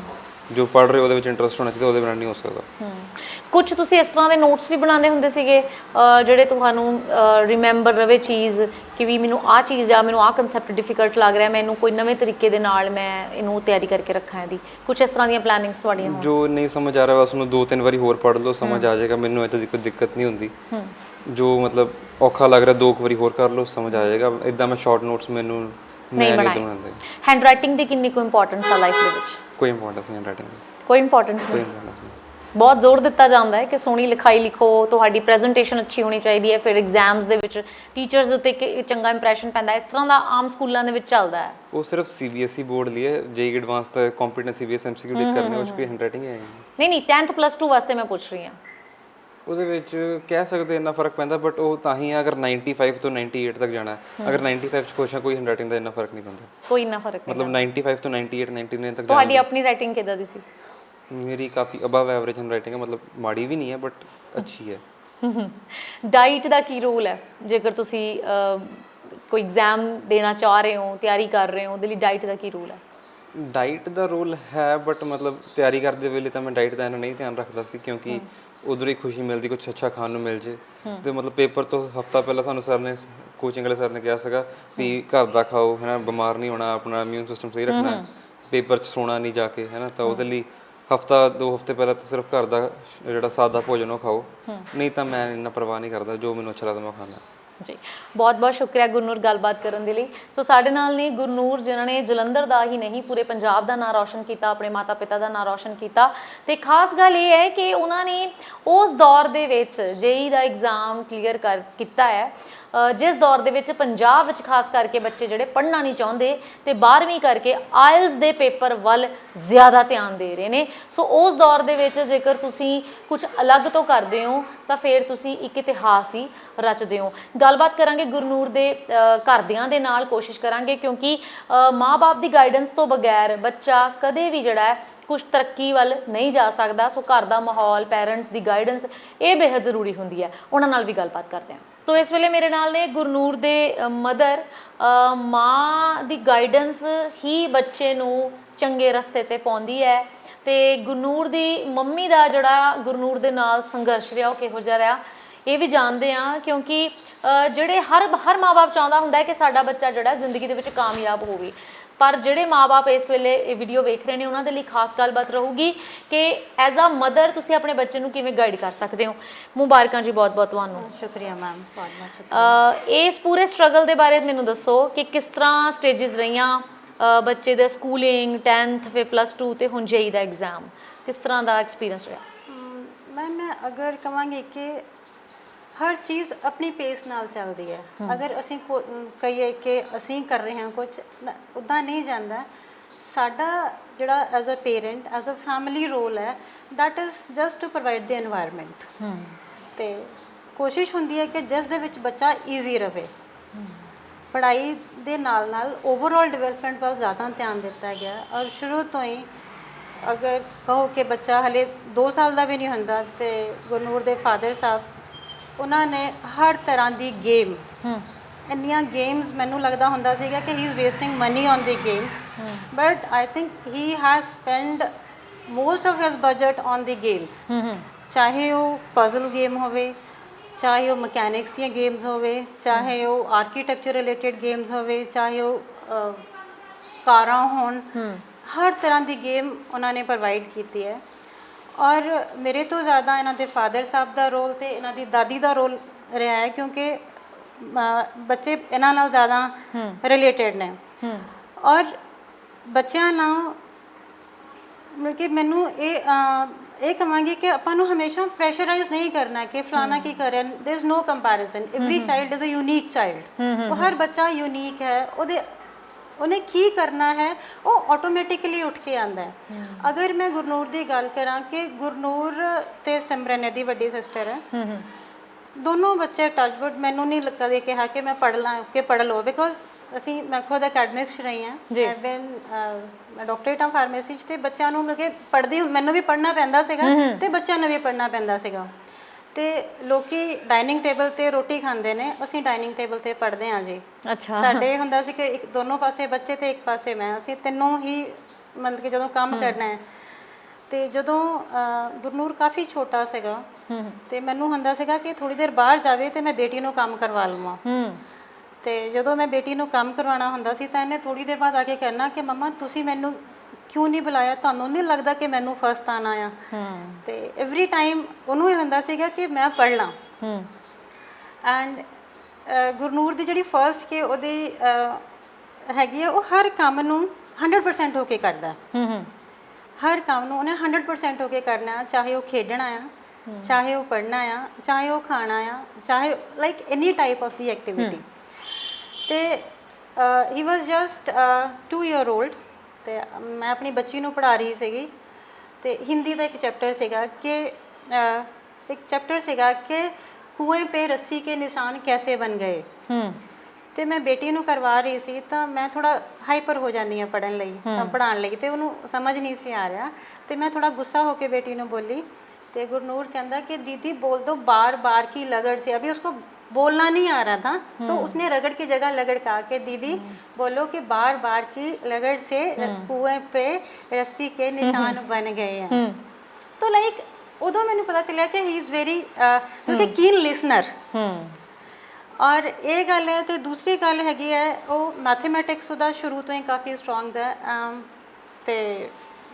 ਜੋ ਪੜ ਰਹੇ ਉਹਦੇ ਵਿੱਚ ਇੰਟਰਸਟ ਹੋਣਾ ਚਾਹੀਦਾ ਉਹਦੇ ਬਿਨਾਂ ਨਹੀਂ ਹੋ ਸਕਦਾ। ਕੁਝ ਤੁਸੀਂ ਇਸ ਤਰ੍ਹਾਂ ਦੇ ਨੋਟਸ ਵੀ ਬਣਾਉਂਦੇ ਹੁੰਦੇ ਸੀਗੇ ਅਹ ਜਿਹੜੇ ਤੁਹਾਨੂੰ ਰਿਮੈਂਬਰ ਰਵੇ ਚੀਜ਼ ਕਿ ਵੀ ਮੈਨੂੰ ਆਹ ਚੀਜ਼ ਆ ਮੈਨੂੰ ਆਹ ਕਨਸੈਪਟ ਡਿਫਿਕਲਟ ਲੱਗ ਰਿਹਾ ਮੈਨੂੰ ਕੋਈ ਨਵੇਂ ਤਰੀਕੇ ਦੇ ਨਾਲ ਮੈਂ ਇਹਨੂੰ ਤਿਆਰੀ ਕਰਕੇ ਰੱਖਾਂ ਇਹਦੀ। ਕੁਝ ਇਸ ਤਰ੍ਹਾਂ ਦੀਆਂ ਪਲੈਨਿੰਗਸ ਤੁਹਾਡੀਆਂ ਹੋਣ? ਜੋ ਨਹੀਂ ਸਮਝ ਆ ਰਿਹਾ ਬਸ ਉਹਨੂੰ ਦੋ ਤਿੰਨ ਵਾਰੀ ਹੋਰ ਪੜ ਲਓ ਸਮਝ ਆ ਜਾਏਗਾ ਮੈਨੂੰ ਇੱਦਾਂ ਦੀ ਕੋਈ ਦਿੱਕਤ ਨਹੀਂ ਹੁੰਦੀ। ਜੋ ਮਤਲਬ ਔਖਾ ਲੱਗ ਰਿਹਾ ਦੋ ਕੁ ਵਾਰੀ ਹੋਰ ਕਰ ਲਓ ਸਮਝ ਆ ਜਾਏਗਾ। ਇਦਾਂ ਮੈਂ ਸ਼ਾਰਟ ਨੋਟਸ ਮੈਨੂੰ ਮੈਂ ਨਹੀਂ ਬਣਾਉਂਦੇ। ਹੈਂਡ ਰਾਈਟਿੰਗ ਦੀ ਕਿੰਨੀ ਕੁ ਇੰਪੋਰਟੈਂਸ ਆ ਲਾਈਫ ਦੇ ਵਿੱਚ? ਕੋਈ ਇੰਪੋਰਟੈਂਸ ਨਹੀਂ ਰਾਈਟਿੰਗ ਦੀ ਕੋਈ ਇੰਪੋਰਟੈਂਸ ਕੋਈ ਨਹੀਂ। ਬਹੁਤ ਜ਼ੋਰ ਦਿੱਤਾ ਜਾਂਦਾ ਹੈ ਕਿ ਸੋਹਣੀ ਲਿਖਾਈ ਲਿਖੋ ਤੁਹਾਡੀ ਪ੍ਰੈਜੈਂਟੇਸ਼ਨ ਅੱਛੀ ਹੋਣੀ ਚਾਹੀਦੀ ਹੈ ਫਿਰ ਐਗਜ਼ਾਮਸ ਦੇ ਵਿੱਚ ਟੀਚਰਸ ਉੱਤੇ ਇੱਕ ਚੰਗਾ ਇੰਪ੍ਰੈਸ਼ਨ ਪੈਂਦਾ ਹੈ। ਇਸ ਤਰ੍ਹਾਂ ਦਾ ਆਮ ਸਕੂਲਾਂ ਦੇ ਵਿੱਚ ਚੱਲਦਾ ਹੈ। ਉਹ ਸਿਰਫ ਸੀਬੀਐਸਈ ਬੋਰਡ ਲਈ ਹੈ ਜੇਈ ਐਡਵਾਂਸ ਤਾਂ ਕੰਪੀਟੈਂਸ ਸੀਬੀਐਸ ਐਮਸੀਕਿਊ ਲਿਖ ਕਰਨੇ 'ਚ ਕੋਈ ਹੈਂਡਰਾਈਟਿੰਗ ਹੈ ਨਹੀਂ। ਨਹੀਂ 10th ਪਲੱਸ 2 ਵਾਸਤੇ ਮੈਂ ਪੁੱਛ ਰਹੀ ਹਾਂ। ਉਹਦੇ ਵਿੱਚ ਕਹਿ ਸਕਦੇ ਇੰਨਾ ਫ਼ਰਕ ਪੈਂਦਾ ਬਟ ਉਹ ਤਾਂ ਹੀ ਆ ਅਗਰ 95 ਤੋਂ 98 ਤੱਕ ਜਾਣਾ ਹੈ। ਅਗਰ 95 ਚ ਖੁਸ਼ ਆ ਕੋਈ ਹੈਂਡਰਾਈਟਿੰਗ ਦਾ ਇੰਨਾ ਫ਼ਰਕ ਨਹੀਂ ਪੈਂਦਾ। ਕੋਈ ਇੰਨਾ ਫ਼ਰਕ ਨਹੀਂ ਮਤਲਬ 95 ਤੋਂ 98 99 ਤੱਕ ਤੁਹਾਡੀ ਆਪਣੀ ਰਾਈਟਿੰਗ ਕਿਦਾਂ ਦੀ ਸੀ? ਜਾਣਾ ਮੇਰੀ ਕਾਫੀ ਅਬਵ ਐਵਰੇਜ ਹੈਂਡਰਾਈਟਿੰਗ ਹੈ ਮਤਲਬ ਮਾੜੀ ਵੀ ਨਹੀਂ ਹੈ ਬਟ ਅੱਛੀ ਹੈ। ਡਾਈਟ ਦਾ ਕੀ ਰੋਲ ਹੈ? ਜੇਕਰ ਤੁਸੀਂ ਕੋਈ ਐਗਜ਼ਾਮ ਦੇਣਾ ਚਾਹ ਰਹੇ ਹੋ ਤਿਆਰੀ ਕਰ ਰਹੇ ਹੋ ਉਹਦੇ ਲਈ ਡਾਈਟ ਦਾ ਕੀ ਰੋਲ ਹੈ? ਡਾਈਟ ਦਾ ਰੋਲ ਹੈ ਬਟ ਮਤਲਬ ਤਿਆਰੀ ਕਰਦੇ ਵੇਲੇ ਤਾਂ ਮੈਂ ਡਾਈਟ ਦਾ ਇੰਨਾ ਨਹੀਂ ਧਿਆਨ ਰੱਖਦਾ ਸੀ ਕਿਉਂਕਿ ਉਧਰ ਹੀ ਖੁਸ਼ੀ ਮਿਲਦੀ ਕੁਝ ਅੱਛਾ ਖਾਣ ਨੂੰ ਮਿਲ ਜੇ। ਤੇ ਮਤਲਬ ਪੇਪਰ ਤੋਂ ਹਫਤਾ ਪਹਿਲਾਂ ਸਾਨੂੰ ਸਰ ਨੇ ਕੋਚਿੰਗ ਵਾਲੇ ਸਰ ਨੇ ਕਿਹਾ ਸੀਗਾ ਵੀ ਘਰ ਦਾ ਖਾਓ ਹੈ ਨਾ ਬਿਮਾਰ ਨਹੀਂ ਹੋਣਾ ਆਪਣਾ ਇਮਿਊਨ ਸਿਸਟਮ ਸਹੀ ਰੱਖਣਾ ਹੈ ਪੇਪਰ 'ਚ ਸੋਣਾ ਨਹੀਂ ਜਾ ਕੇ ਹੈ ਨਾ ਤਾਂ ਉਹਦੇ ਲਈ ਹਫਤਾ ਦੋ ਹਫ਼ਤੇ ਪਹਿਲਾਂ ਤਾਂ ਸਿਰਫ ਘਰ ਦਾ ਜਿਹੜਾ ਸਾਦਾ ਭੋਜਨ ਉਹ ਖਾਓ। ਨਹੀਂ ਤਾਂ ਮੈਂ ਇੰਨਾ ਪਰਵਾਹ ਨਹੀਂ ਕਰਦਾ ਜੋ ਮੈਨੂੰ ਅੱਛਾ ਲੱਗਦਾ ਮੈਂ ਖਾਂਦਾ। ਜੀ। ਬਹੁਤ ਬਹੁਤ ਸ਼ੁਕਰੀਆ ਗੁਰਨੂਰ ਗੱਲਬਾਤ ਕਰਨ ਦੇ ਲਈ। ਸੋ ਸਾਡੇ ਨਾਲ ਨੇ ਗੁਰਨੂਰ, ਜਿਨ੍ਹਾਂ ਨੇ ਜਲੰਧਰ ਦਾ ਹੀ ਨਹੀਂ, ਪੂਰੇ ਪੰਜਾਬ ਦਾ ਨਾਂ ਰੌਸ਼ਨ ਕੀਤਾ, ਆਪਣੇ ਮਾਤਾ ਪਿਤਾ ਦਾ ਨਾਂ ਰੌਸ਼ਨ ਕੀਤਾ। ਤੇ ਖਾਸ ਗੱਲ ਇਹ ਹੈ ਕਿ ਉਹਨਾਂ ਨੇ ਉਸ ਦੌਰ ਦੇ ਵਿੱਚ ਜੇਈ ਦਾ ਐਗਜ਼ਾਮ ਕਲੀਅਰ ਕਰ ਕੀਤਾ ਹੈ। ਜਿਸ ਦੌਰ ਦੇ ਵਿੱਚ ਪੰਜਾਬ ਵਿੱਚ ਖਾਸ ਕਰਕੇ ਬੱਚੇ ਜਿਹੜੇ ਪੜ੍ਹਨਾ ਨਹੀਂ ਚਾਹੁੰਦੇ ਤੇ 12ਵੀਂ ਕਰਕੇ ਆਇਲਸ ਦੇ ਪੇਪਰ ਵੱਲ ਜ਼ਿਆਦਾ ਧਿਆਨ ਦੇ ਰਹੇ ਨੇ। ਸੋ ਉਸ ਦੌਰ ਦੇ ਵਿੱਚ ਜੇਕਰ ਤੁਸੀਂ ਕੁਝ ਅਲੱਗ ਤੋਂ ਕਰਦੇ ਹੋ ਤਾਂ ਫਿਰ ਤੁਸੀਂ ਇੱਕ ਇਤਿਹਾਸ ਹੀ ਰਚਦੇ ਹੋ। ਗੱਲਬਾਤ ਕਰਾਂਗੇ ਗੁਰਨੂਰ ਦੇ ਘਰਦਿਆਂ ਦੇ ਨਾਲ ਕੋਸ਼ਿਸ਼ ਕਰਾਂਗੇ ਕਿਉਂਕਿ ਅ, ਮਾਂ-ਬਾਪ ਦੀ ਗਾਈਡੈਂਸ ਤੋਂ ਬਗੈਰ ਬੱਚਾ ਕਦੇ ਵੀ ਜਿਹੜਾ ਹੈ ਕੁਝ ਤਰੱਕੀ ਵੱਲ ਨਹੀਂ ਜਾ ਸਕਦਾ। ਸੋ ਘਰ ਦਾ ਮਾਹੌਲ ਪੈਰੈਂਟਸ ਦੀ ਗਾਈਡੈਂਸ ਇਹ ਬੇहद ਜ਼ਰੂਰੀ ਹੁੰਦੀ ਹੈ। ਉਹਨਾਂ ਨਾਲ ਵੀ ਗੱਲਬਾਤ ਕਰਦੇ ਹਾਂ। ਸੋ ਇਸ ਵੇਲੇ ਮੇਰੇ ਨਾਲ ਨੇ ਗੁਰਨੂਰ ਦੇ ਮਦਰ ਮਾਂ ਦੀ ਗਾਈਡੈਂਸ ਹੀ ਬੱਚੇ ਨੂੰ ਚੰਗੇ ਰਸਤੇ ਤੇ ਪਾਉਂਦੀ ਹੈ। ਤੇ ਗੁਰਨੂਰ ਦੀ ਮੰਮੀ ਦਾ ਜਿਹੜਾ ਗੁਰਨੂਰ ਦੇ ਨਾਲ ਸੰਘਰਸ਼ ਰਿਹਾ, ਉਹ ਕਿਹੋ ਜਿਹਾ ਰਿਹਾ, ਇਹ ਵੀ ਜਾਣਦੇ ਆ ਕਿਉਂਕਿ ਜਿਹੜੇ ਹਰ ਹਰ ਮਾਪੇ ਚਾਹੁੰਦਾ ਹੁੰਦਾ ਹੈ ਕਿ ਸਾਡਾ ਬੱਚਾ ਜਿਹੜਾ ਜ਼ਿੰਦਗੀ ਦੇ ਵਿੱਚ ਕਾਮਯਾਬ ਹੋਵੇ। ਪਰ ਜਿਹੜੇ ਮਾਪੇ ਇਸ ਵੇਲੇ ਇਹ ਵੀਡੀਓ ਵੇਖ ਰਹੇ ਨੇ ਉਹਨਾਂ ਦੇ ਲਈ ਖਾਸ ਗੱਲਬਾਤ ਰਹੂਗੀ ਕਿ ਐਜ਼ ਅ ਮਦਰ ਤੁਸੀਂ ਆਪਣੇ ਬੱਚੇ ਨੂੰ ਕਿਵੇਂ ਗਾਈਡ ਕਰ ਸਕਦੇ ਹੋ? ਮੁਬਾਰਕਾਂ ਜੀ ਬਹੁਤ-ਬਹੁਤ ਤੁਹਾਨੂੰ। ਸ਼ੁਕਰੀਆ ਮੈਮ ਬਹੁਤ ਬਹੁਤ ਸ਼ੁਕਰੀਆ ਇਸ ਪੂਰੇ ਸਟਰਗਲ ਦੇ ਬਾਰੇ ਮੈਨੂੰ ਦੱਸੋ ਕਿ ਕਿਸ ਤਰ੍ਹਾਂ ਸਟੇजेस ਰਹੀਆਂ ਬੱਚੇ ਦੇ ਸਕੂਲਿੰਗ 10th ਫਿਰ ਪਲੱਸ 2 ਤੇ ਹੁਣ ਜੇਈ ਦਾ ਐਗਜ਼ਾਮ ਕਿਸ ਤਰ੍ਹਾਂ ਦਾ ਐਕਸਪੀਰੀਅੰਸ ਰਿਹਾ? ਮੈਮ ਮੈਂ ਅਗਰ ਕਵਾਂਗੀ ਕਿ ਹਰ ਚੀਜ਼ ਆਪਣੀ ਪੇਸ ਨਾਲ ਚੱਲਦੀ ਹੈ। ਅਗਰ ਅਸੀਂ ਕਹੀਏ ਕਿ ਅਸੀਂ ਕਰ ਰਹੇ ਹਾਂ ਕੁਝ ਉਦਾਂ ਨਹੀਂ ਜਾਂਦਾ। ਸਾਡਾ ਜਿਹੜਾ as a parent as a family role ਹੈ is just to provide the environment ਹੂੰ ਤੇ ਕੋਸ਼ਿਸ਼ ਹੁੰਦੀ ਹੈ ਕਿ ਜਿਸ ਦੇ ਵਿੱਚ ਬੱਚਾ ਈਜ਼ੀ ਰਵੇ ਪੜ੍ਹਾਈ ਦੇ ਨਾਲ ਨਾਲ ਓਵਰਆਲ ਡਿਵੈਲਪਮੈਂਟ ਵੱਲ ਜ਼ਿਆਦਾ ਧਿਆਨ ਦਿੱਤਾ ਗਿਆ। ਔਰ ਸ਼ੁਰੂ ਤੋਂ ਹੀ ਅਗਰ ਕਹੋ ਕਿ ਬੱਚਾ ਹਲੇ 2 ਸਾਲ ਦਾ ਵੀ ਨਹੀਂ ਹੁੰਦਾ ਤੇ ਗੁਰਨੂਰ ਦੇ ਫਾਦਰ ਸਾਹਿਬ ਉਹਨਾਂ ਨੇ ਹਰ ਤਰ੍ਹਾਂ ਦੀ ਗੇਮ ਹੂੰ। ਇੰਨੀਆਂ ਗੇਮਸ ਮੈਨੂੰ ਲੱਗਦਾ ਹੁੰਦਾ ਸੀਗਾ ਕਿ he is wasting money on the games but I think he has spend most of his budget on the games ਚਾਹੇ ਉਹ ਪਜ਼ਲ ਗੇਮ ਹੋਵੇ ਚਾਹੇ ਉਹ ਮਕੈਨਿਕਸ ਦੀਆਂ ਗੇਮਸ ਹੋਵੇ ਚਾਹੇ ਉਹ ਆਰਕੀਟੈਕਚਰ ਰਿਲੇਟਡ ਗੇਮਸ ਹੋਵੇ ਚਾਹੇ ਉਹ ਕਾਰਾਂ ਹੋਣ ਹਰ ਤਰ੍ਹਾਂ ਦੀ ਗੇਮ ਉਹਨਾਂ ਨੇ ਪ੍ਰੋਵਾਈਡ ਕੀਤੀ ਹੈ। ਔਰ ਮੇਰੇ ਤੋਂ ਜ਼ਿਆਦਾ ਇਹਨਾਂ ਦੇ ਫਾਦਰ ਸਾਹਿਬ ਦਾ ਰੋਲ ਤੇ ਇਹਨਾਂ ਦੀ ਦਾਦੀ ਦਾ ਰੋਲ ਰਿਹਾ ਹੈ ਕਿਉਂਕਿ ਅ, ਬੱਚੇ ਇਹਨਾਂ ਨਾਲ ਜ਼ਿਆਦਾ ਰਿਲੇਟਡ ਨੇ ਹੂੰ ਔਰ ਬੱਚਿਆਂ ਨਾਲ ਮਤਲਬ ਕਿ ਮੈਨੂੰ ਇਹ ਅਹ, ਇਹ ਕਹਾਂਗੀ ਕਿ ਆਪਾਂ ਨੂੰ ਹਮੇਸ਼ਾ ਪ੍ਰੈਸ਼ਰਾਈਜ਼ ਨਹੀਂ ਕਰਨਾ ਕਿ ਫਲਾਣਾ ਕੀ ਕਰ ਰਿਹਾ there is no comparison every child is a unique child ਉਹ ਹਰ ਬੱਚਾ ਯੂਨੀਕ ਹੈ ਉਹਦੇ ਉਹਨੇ ਕੀ ਕਰਨਾ ਹੈ? ਉਹ ਆਟੋਮੈਟਿਕਲੀ ਉੱਠ ਕੇ ਆਂਦਾ ਹੈ। ਅਗਰ ਮੈਂ ਗੁਰਨੂਰ ਦੀ ਗੱਲ ਕਰਾਂ ਕਿ ਗੁਰਨੂਰ ਤੇ ਸਿਮਰਨ ਇਹਦੀ ਵੱਡੀ ਸਿਸਟਰ ਹੈ। ਦੋਨੋਂ ਬੱਚੇ ਟੱਚਵੁੱਡ ਮੈਨੂੰ ਨਹੀਂ ਕਦੇ ਕਿਹਾ ਕਿ ਮੈਂ ਪੜ੍ਹ ਲਾਂ ਕਿ ਪੜ੍ਹ ਲਓ ਬਿਕੋਜ਼ ਅਸੀਂ ਮੈਂ ਖੁਦ ਅਕੈਡਮਿਕਸ ਰਹੀ ਹਾਂ। ਅਹ, ਮੈਂ ਡਾਕਟਰੇਟ ਆਫ ਫਾਰਮੇਸੀ 'ਚ ਤੇ ਬੱਚਿਆਂ ਨੂੰ ਮਤਲਬ ਕਿ ਪੜ੍ਹਦੀ ਮੈਨੂੰ ਵੀ ਪੜ੍ਹਨਾ ਪੈਂਦਾ ਸੀਗਾ ਤੇ ਬੱਚਿਆਂ ਨੂੰ ਵੀ ਪੜ੍ਹਨਾ ਪੈਂਦਾ ਸੀਗਾ। ਤੇ ਲੋਕੀ ਡਾਈਨਿੰਗ ਟੇਬਲ ਤੇ ਰੋਟੀ ਖਾਂਦੇ ਨੇ ਅਸੀਂ ਡਾਈਨਿੰਗ ਟੇਬਲ ਤੇ ਪੜ੍ਹਦੇ ਹਾਂ ਜੀ। ਅੱਛਾ। ਸਾਡੇ ਹੁੰਦਾ ਸੀ ਕਿ ਇੱਕ ਦੋਨੋਂ ਪਾਸੇ ਬੱਚੇ ਤੇ ਇੱਕ ਪਾਸੇ ਮੈਂ ਅਸੀਂ ਤਿੰਨੋਂ ਹੀ ਮਤਲਬ ਕਿ ਜਦੋਂ ਕੰਮ ਕਰਨਾ ਹੈ ਤੇ ਜਦੋਂ ਗੁਰਨੂਰ ਕਾਫੀ ਛੋਟਾ ਸੀਗਾ ਤੇ ਮੈਨੂੰ ਹੁੰਦਾ ਸੀਗਾ ਕਿ ਥੋੜੀ ਦੇਰ ਬਾਹਰ ਜਾਵੇ ਤੇ ਮੈਂ ਬੇਟੀ ਨੂੰ ਕੰਮ ਕਰਵਾ ਲਵਾਂ। ਤੇ ਜਦੋਂ ਮੈਂ ਬੇਟੀ ਨੂੰ ਕੰਮ ਕਰਵਾਉਣਾ ਹੁੰਦਾ ਸੀ ਤਾਂ ਇਹਨੇ ਥੋੜੀ ਦੇਰ ਬਾਅਦ ਆ ਕੇ ਕਹਿਣਾ ਕਿ ਮਮਾ ਤੁਸੀਂ ਮੈਨੂੰ ਕਿਉਂ ਨਹੀਂ ਬੁਲਾਇਆ? ਤੁਹਾਨੂੰ ਨਹੀਂ ਲੱਗਦਾ ਕਿ ਮੈਨੂੰ ਫਸਟ ਆਣਾ ਆ ਤੇ ਐਵਰੀ ਟਾਈਮ ਉਹਨੂੰ ਇਹ ਹੁੰਦਾ ਸੀਗਾ ਕਿ ਮੈਂ ਪੜ੍ਹ ਲਾਂ। ਐਂਡ ਗੁਰਨੂਰ ਦੀ ਜਿਹੜੀ ਫਰਸਟ ਕਿ ਉਹਦੀ ਹੈਗੀ ਆ ਉਹ ਹਰ ਕੰਮ ਨੂੰ 100% ਹੋ ਕੇ ਕਰਦਾ। ਹਰ ਕੰਮ ਨੂੰ ਉਹਨੇ 100% ਹੋ ਕੇ ਕਰਨਾ ਚਾਹੇ ਉਹ ਖੇਡਣਾ ਆ ਚਾਹੇ ਉਹ ਪੜ੍ਹਨਾ ਆ ਚਾਹੇ ਉਹ ਖਾਣਾ ਆ ਚਾਹੇ like any type of the activity ਤੇ he was just 2 year old ਤੇ ਮੈਂ ਆਪਣੀ ਬੱਚੀ ਨੂੰ ਪੜ੍ਹਾ ਰਹੀ ਸੀਗੀ ਤੇ ਹਿੰਦੀ ਦਾ ਇੱਕ ਚੈਪਟਰ ਸੀਗਾ ਕਿ ਇੱਕ ਚੈਪਟਰ ਸੀਗਾ ਕਿ ਕੁएं पे ਰੱਸੀ ਕੇ ਨਿਸ਼ਾਨ ਕੈਸੇ ਬਣ ਗਏ? ਹੂੰ। ਤੇ ਮੈਂ ਬੇਟੀ ਨੂੰ ਕਰਵਾ ਰਹੀ ਸੀ ਤਾਂ ਮੈਂ ਥੋੜਾ ਹਾਈਪਰ ਹੋ ਜਾਂਦੀ ਆ ਪੜਨ ਲਈ ਤਾਂ ਪੜਾਉਣ ਲਈ ਤੇ ਉਹਨੂੰ ਸਮਝ ਨਹੀਂ ਸੀ ਆ ਰਿਹਾ। ਤੇ ਮੈਂ ਥੋੜਾ ਗੁੱਸਾ ਹੋ ਕੇ ਬੇਟੀ ਨੂੰ ਬੋਲੀ ਤੇ ਗੁਰਨੂਰ ਕਹਿੰਦਾ ਕਿ ਦੀਦੀ ਬੋਲ ਦੋ ਬਾਰ-ਬਾਰ ਕੀ ਲਗੜ ਸੇ ਅਭੀ ਉਸਕੋ बोलना नहीं आ रहा था तो उसने रगड़ की जगह लगड़ कहा कि दीदी बोलो कि बार बार की लगड़ से कुएं पे रस्सी के निशान बन गए हैं ਹੂੰ तो लाइक ਉਦੋਂ ਮੈਨੂੰ ਪਤਾ ਚੱਲਿਆ ਕਿ ਹੀ ਇਜ਼ ਵੈਰੀ ਮਤਲਬ ਕਿ ਕੀਨ ਲਿਸਨਰ ਹੂੰ ਔਰ ਇਹ ਗੱਲ ਹੈ ਤੇ ਦੂਸਰੀ ਗੱਲ ਹੈਗੀ ਹੈ ਉਹ ਮੈਥਮੈਟਿਕਸ ਉਹਦਾ ਸ਼ੁਰੂ ਤੋਂ ਹੀ ਕਾਫੀ ਸਟਰੋਂਗ ਹੈ ਅਮ, ਤੇ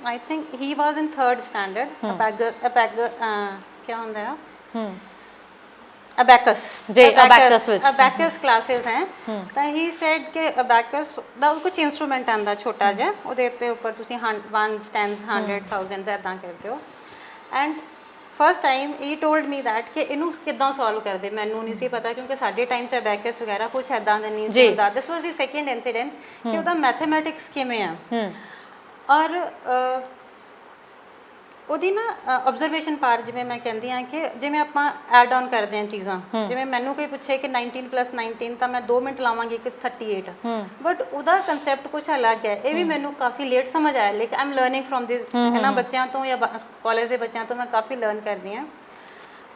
ਆਈ ਥਿੰਕ ਹੀ ਵਾਸ ਇਨ 3rd ਸਟੈਂਡਰਡ ਅਬੈਗਰ ਅਬੈਗਰ ਕੀ ਹੁੰਦਾ ਹੈ ਹੂੰ abacus. ਜੀ, abacus. ਵਿੱਚ। abacus classes ਹੈ। ਤਾਂ ਹੀ ਸੈਡ ਕਿ abacus ਦਾ ਕੁਝ ਇਨਸਟਰੂਮੈਂਟ ਆਂਦਾ ਛੋਟਾ ਜਿਹਾ। ਉਹਦੇ ਉੱਤੇ ਉੱਪਰ ਤੁਸੀਂ 1 ਟੈਂਸ 100 ਥਾਊਜ਼ੈਂਡ ਇਦਾਂ ਕਰਦੇ ਹੋ and first time he told me that ਕਿ ਇਹਨੂੰ ਕਿੱਦਾਂ ਸੋਲਵ ਕਰਦੇ? ਮੈਨੂੰ ਨਹੀਂ ਸੀ ਪਤਾ ਕਿਉਂਕਿ ਸਾਡੇ ਟਾਈਮ 'ਚ abacus ਵਗੈਰਾ ਕੁਝ ਐਦਾਂ ਦਾ ਨਹੀਂ ਜੀ। ਸੀ ਹੁੰਦਾ ਦਿਸ ਵਾਸ ਦੀ ਸੈਕੰਡ ਇਨਸੀਡੈਂਟ ਕਿ ਉਹਦਾ ਮੈਥਮੈਟਿਕਸ ਕਿਵੇਂ ਆ? ਹੂੰ। ਔਰ ਅ, ਉਹਦੀ ਨਾ ਆਬਜ਼ਰਵੇਸ਼ਨ ਪਾਰ ਜਿਵੇਂ ਮੈਂ ਕਹਿੰਦੀ ਆ ਕਿ ਜਿਵੇਂ ਆਪਾਂ ਐਡ ਆਨ ਕਰਦੇ ਆ ਚੀਜ਼ਾਂ ਜਿਵੇਂ ਮੈਨੂੰ ਕੋਈ ਪੁੱਛੇ ਕਿ 19 19 ਤਾਂ ਮੈਂ 2 ਮਿੰਟ ਲਾਵਾਂਗੀ ਕਿ 38 ਬਟ ਉਹਦਾ ਕਨਸੈਪਟ ਕੁਝ ਅਲੱਗ ਹੈ। ਇਹ ਵੀ ਮੈਨੂੰ ਕਾਫੀ ਲੇਟ ਸਮਝ ਆਇਆ ਲੇਕਿਨ ਆਮ ਲਰਨਿੰਗ ਫਰਮ ਦਿਸ ਇਹਨਾਂ ਬੱਚਿਆਂ ਤੋਂ ਜਾਂ ਕਾਲਜ ਦੇ ਬੱਚਿਆਂ ਤੋਂ ਮੈਂ ਕਾਫੀ ਲਰਨ ਕਰਦੀ ਆ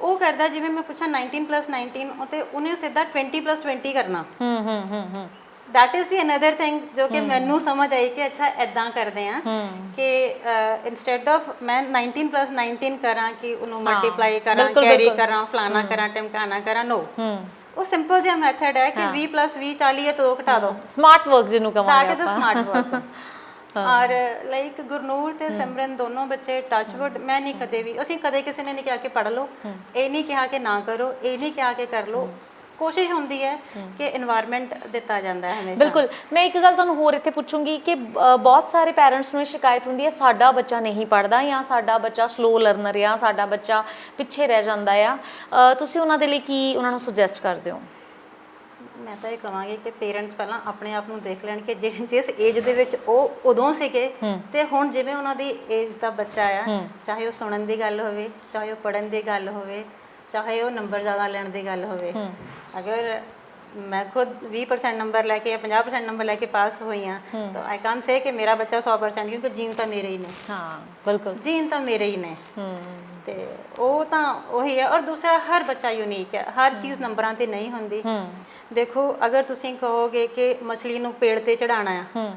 ਉਹ ਕਰਦਾ ਜਿਵੇਂ ਮੈਂ ਪੁੱਛਾਂ 19 19 ਉਹ ਤੇ ਉਹਨੇ ਸਿੱਧਾ 20 20 ਕਰਨਾ। ਹੂੰ ਹੂੰ ਹੂੰ। That is the another thing ਜੋ ਕਿ ਮੈਨੂੰ ਸਮਝ ਆਈ ਕਿ ਅੱਛਾ ਐਦਾਂ ਕਰਦੇ ਆ ਕਿ ਇਨਸਟੈਡ ਆਫ ਮੈਂ 19 19 ਕਰਾਂ ਕਿ ਉਹਨੂੰ ਮਲਟੀਪਲਾਈ ਕਰਾਂ ਕੈਰੀ। ਕਰਾਂ ਫਲਾਣਾ ਕਰਾਂ ਟਮਕਾਣਾ ਕਰਾਂ ਨੋ ਉਹ ਸਿੰਪਲ ਜਿਹਾ ਮੈਥਡ ਹੈ ਕਿ 20 20 40 ਹੈ ਤਾਂ ਦੋ ਘਟਾ ਦਿਓ ਸਮਾਰਟ ਵਰਕ ਜਿਹਨੂੰ ਕਹਾਂਗੇ is a smart work. ਔਰ ਲਾਈਕ ਗੁਰਨੂਰ ਤੇ ਸਿਮਰਨ ਦੋਨੋਂ ਬੱਚੇ ਟੱਚਵੁੱਡ ਮੈਂ ਨਹੀਂ ਕਦੇ ਵੀ ਅਸੀਂ ਕਦੇ ਕਿਸੇ ਨੇ ਨਹੀਂ ਕਿਹਾ ਕਿ ਪੜ੍ਹ ਲਓ ਇਹ ਨਹੀਂ ਕਿਹਾ ਕਿ ਨਾ ਕਰੋ ਇਹ ਨਹੀਂ ਕਿਹਾ ਕਿ ਕਰ ਲਓ ਕੋਸ਼ਿਸ਼ ਹੁੰਦੀ ਹੈ ਕਿ এনवायरमेंट ਦਿੱਤਾ ਜਾਂਦਾ ਹੈ ਹਮੇਸ਼ਾ। ਬਿਲਕੁਲ। ਮੈਂ ਇੱਕ ਗੱਲ ਤੁਹਾਨੂੰ ਹੋਰ ਇੱਥੇ ਪੁੱਛੂੰਗੀ ਕਿ ਬਹੁਤ ਸਾਰੇ ਪੈਰੈਂਟਸ ਨੂੰ ਇਹ ਸ਼ਿਕਾਇਤ ਹੁੰਦੀ ਹੈ ਸਾਡਾ ਬੱਚਾ ਨਹੀਂ ਪੜਦਾ ਜਾਂ ਸਾਡਾ ਬੱਚਾ ਸਲੋ ਲਰਨਰ ਆ ਸਾਡਾ ਬੱਚਾ ਪਿੱਛੇ ਰਹਿ ਜਾਂਦਾ ਆ। ਤੁਸੀਂ ਉਹਨਾਂ ਦੇ ਲਈ ਕੀ ਉਹਨਾਂ ਨੂੰ ਸੁਜੈਸਟ ਕਰਦੇ ਹੋ? ਮੈਂ ਤਾਂ ਇਹ ਕਹਾਂਗੀ ਕਿ ਪੇਰੈਂਟਸ ਪਹਿਲਾਂ ਆਪਣੇ ਆਪ ਨੂੰ ਦੇਖ ਲੈਣ ਕਿ ਜਿਸ ਏਜ ਦੇ ਵਿੱਚ ਉਹ ਉਦੋਂ ਸੀਗੇ ਤੇ ਹੁਣ ਜਿਵੇਂ ਉਹਨਾਂ ਦੀ ਏਜ ਦਾ ਬੱਚਾ ਆ ਚਾਹੇ ਉਹ ਸੁਣਨ ਦੀ ਗੱਲ ਹੋਵੇ ਚਾਹੇ ਉਹ ਪੜਨ ਦੀ ਗੱਲ ਹੋਵੇ ਚਾਹੇ ਉਹ ਨੰਬਰ ਜ਼ਿਆਦਾ ਲੈਣ ਦੀ ਗੱਲ ਹੋਵੇ। ਅਗਰ ਮੈਂ ਖੁਦ 20% ਨੰਬਰ ਲੈ ਕੇ ਜਾਂ 50% ਨੰਬਰ ਲੈ ਕੇ ਪਾਸ ਹੋਈ ਆ ਤਾਂ ਆਈ ਕੈਨ ਸੇ ਕਿ ਮੇਰਾ ਬੱਚਾ 100% ਕਿਉਂਕਿ ਜੀਨ ਤਾਂ ਮੇਰੇ ਹੀ ਨੇ। ਹਾਂ ਬਿਲਕੁਲ। ਜੀਨ ਤਾਂ ਮੇਰੇ ਹੀ ਨੇ। ਹੂੰ। ਤੇ ਉਹ ਤਾਂ ਉਹੀ ਹੈ। ਔਰ ਦੂਸਰਾ ਹਰ ਬੱਚਾ ਯੂਨੀਕ ਹੈ। ਹਰ ਚੀਜ਼ ਨੰਬਰਾਂ ਤੇ ਨਹੀਂ ਹੁੰਦੀ। ਦੇਖੋ ਅਗਰ ਤੁਸੀਂ ਕਹੋਗੇ ਕਿ ਮਛਲੀ ਨੂੰ ਪੇੜ ਤੇ ਚੜਾਉਣਾ ਆ ਹੂੰ।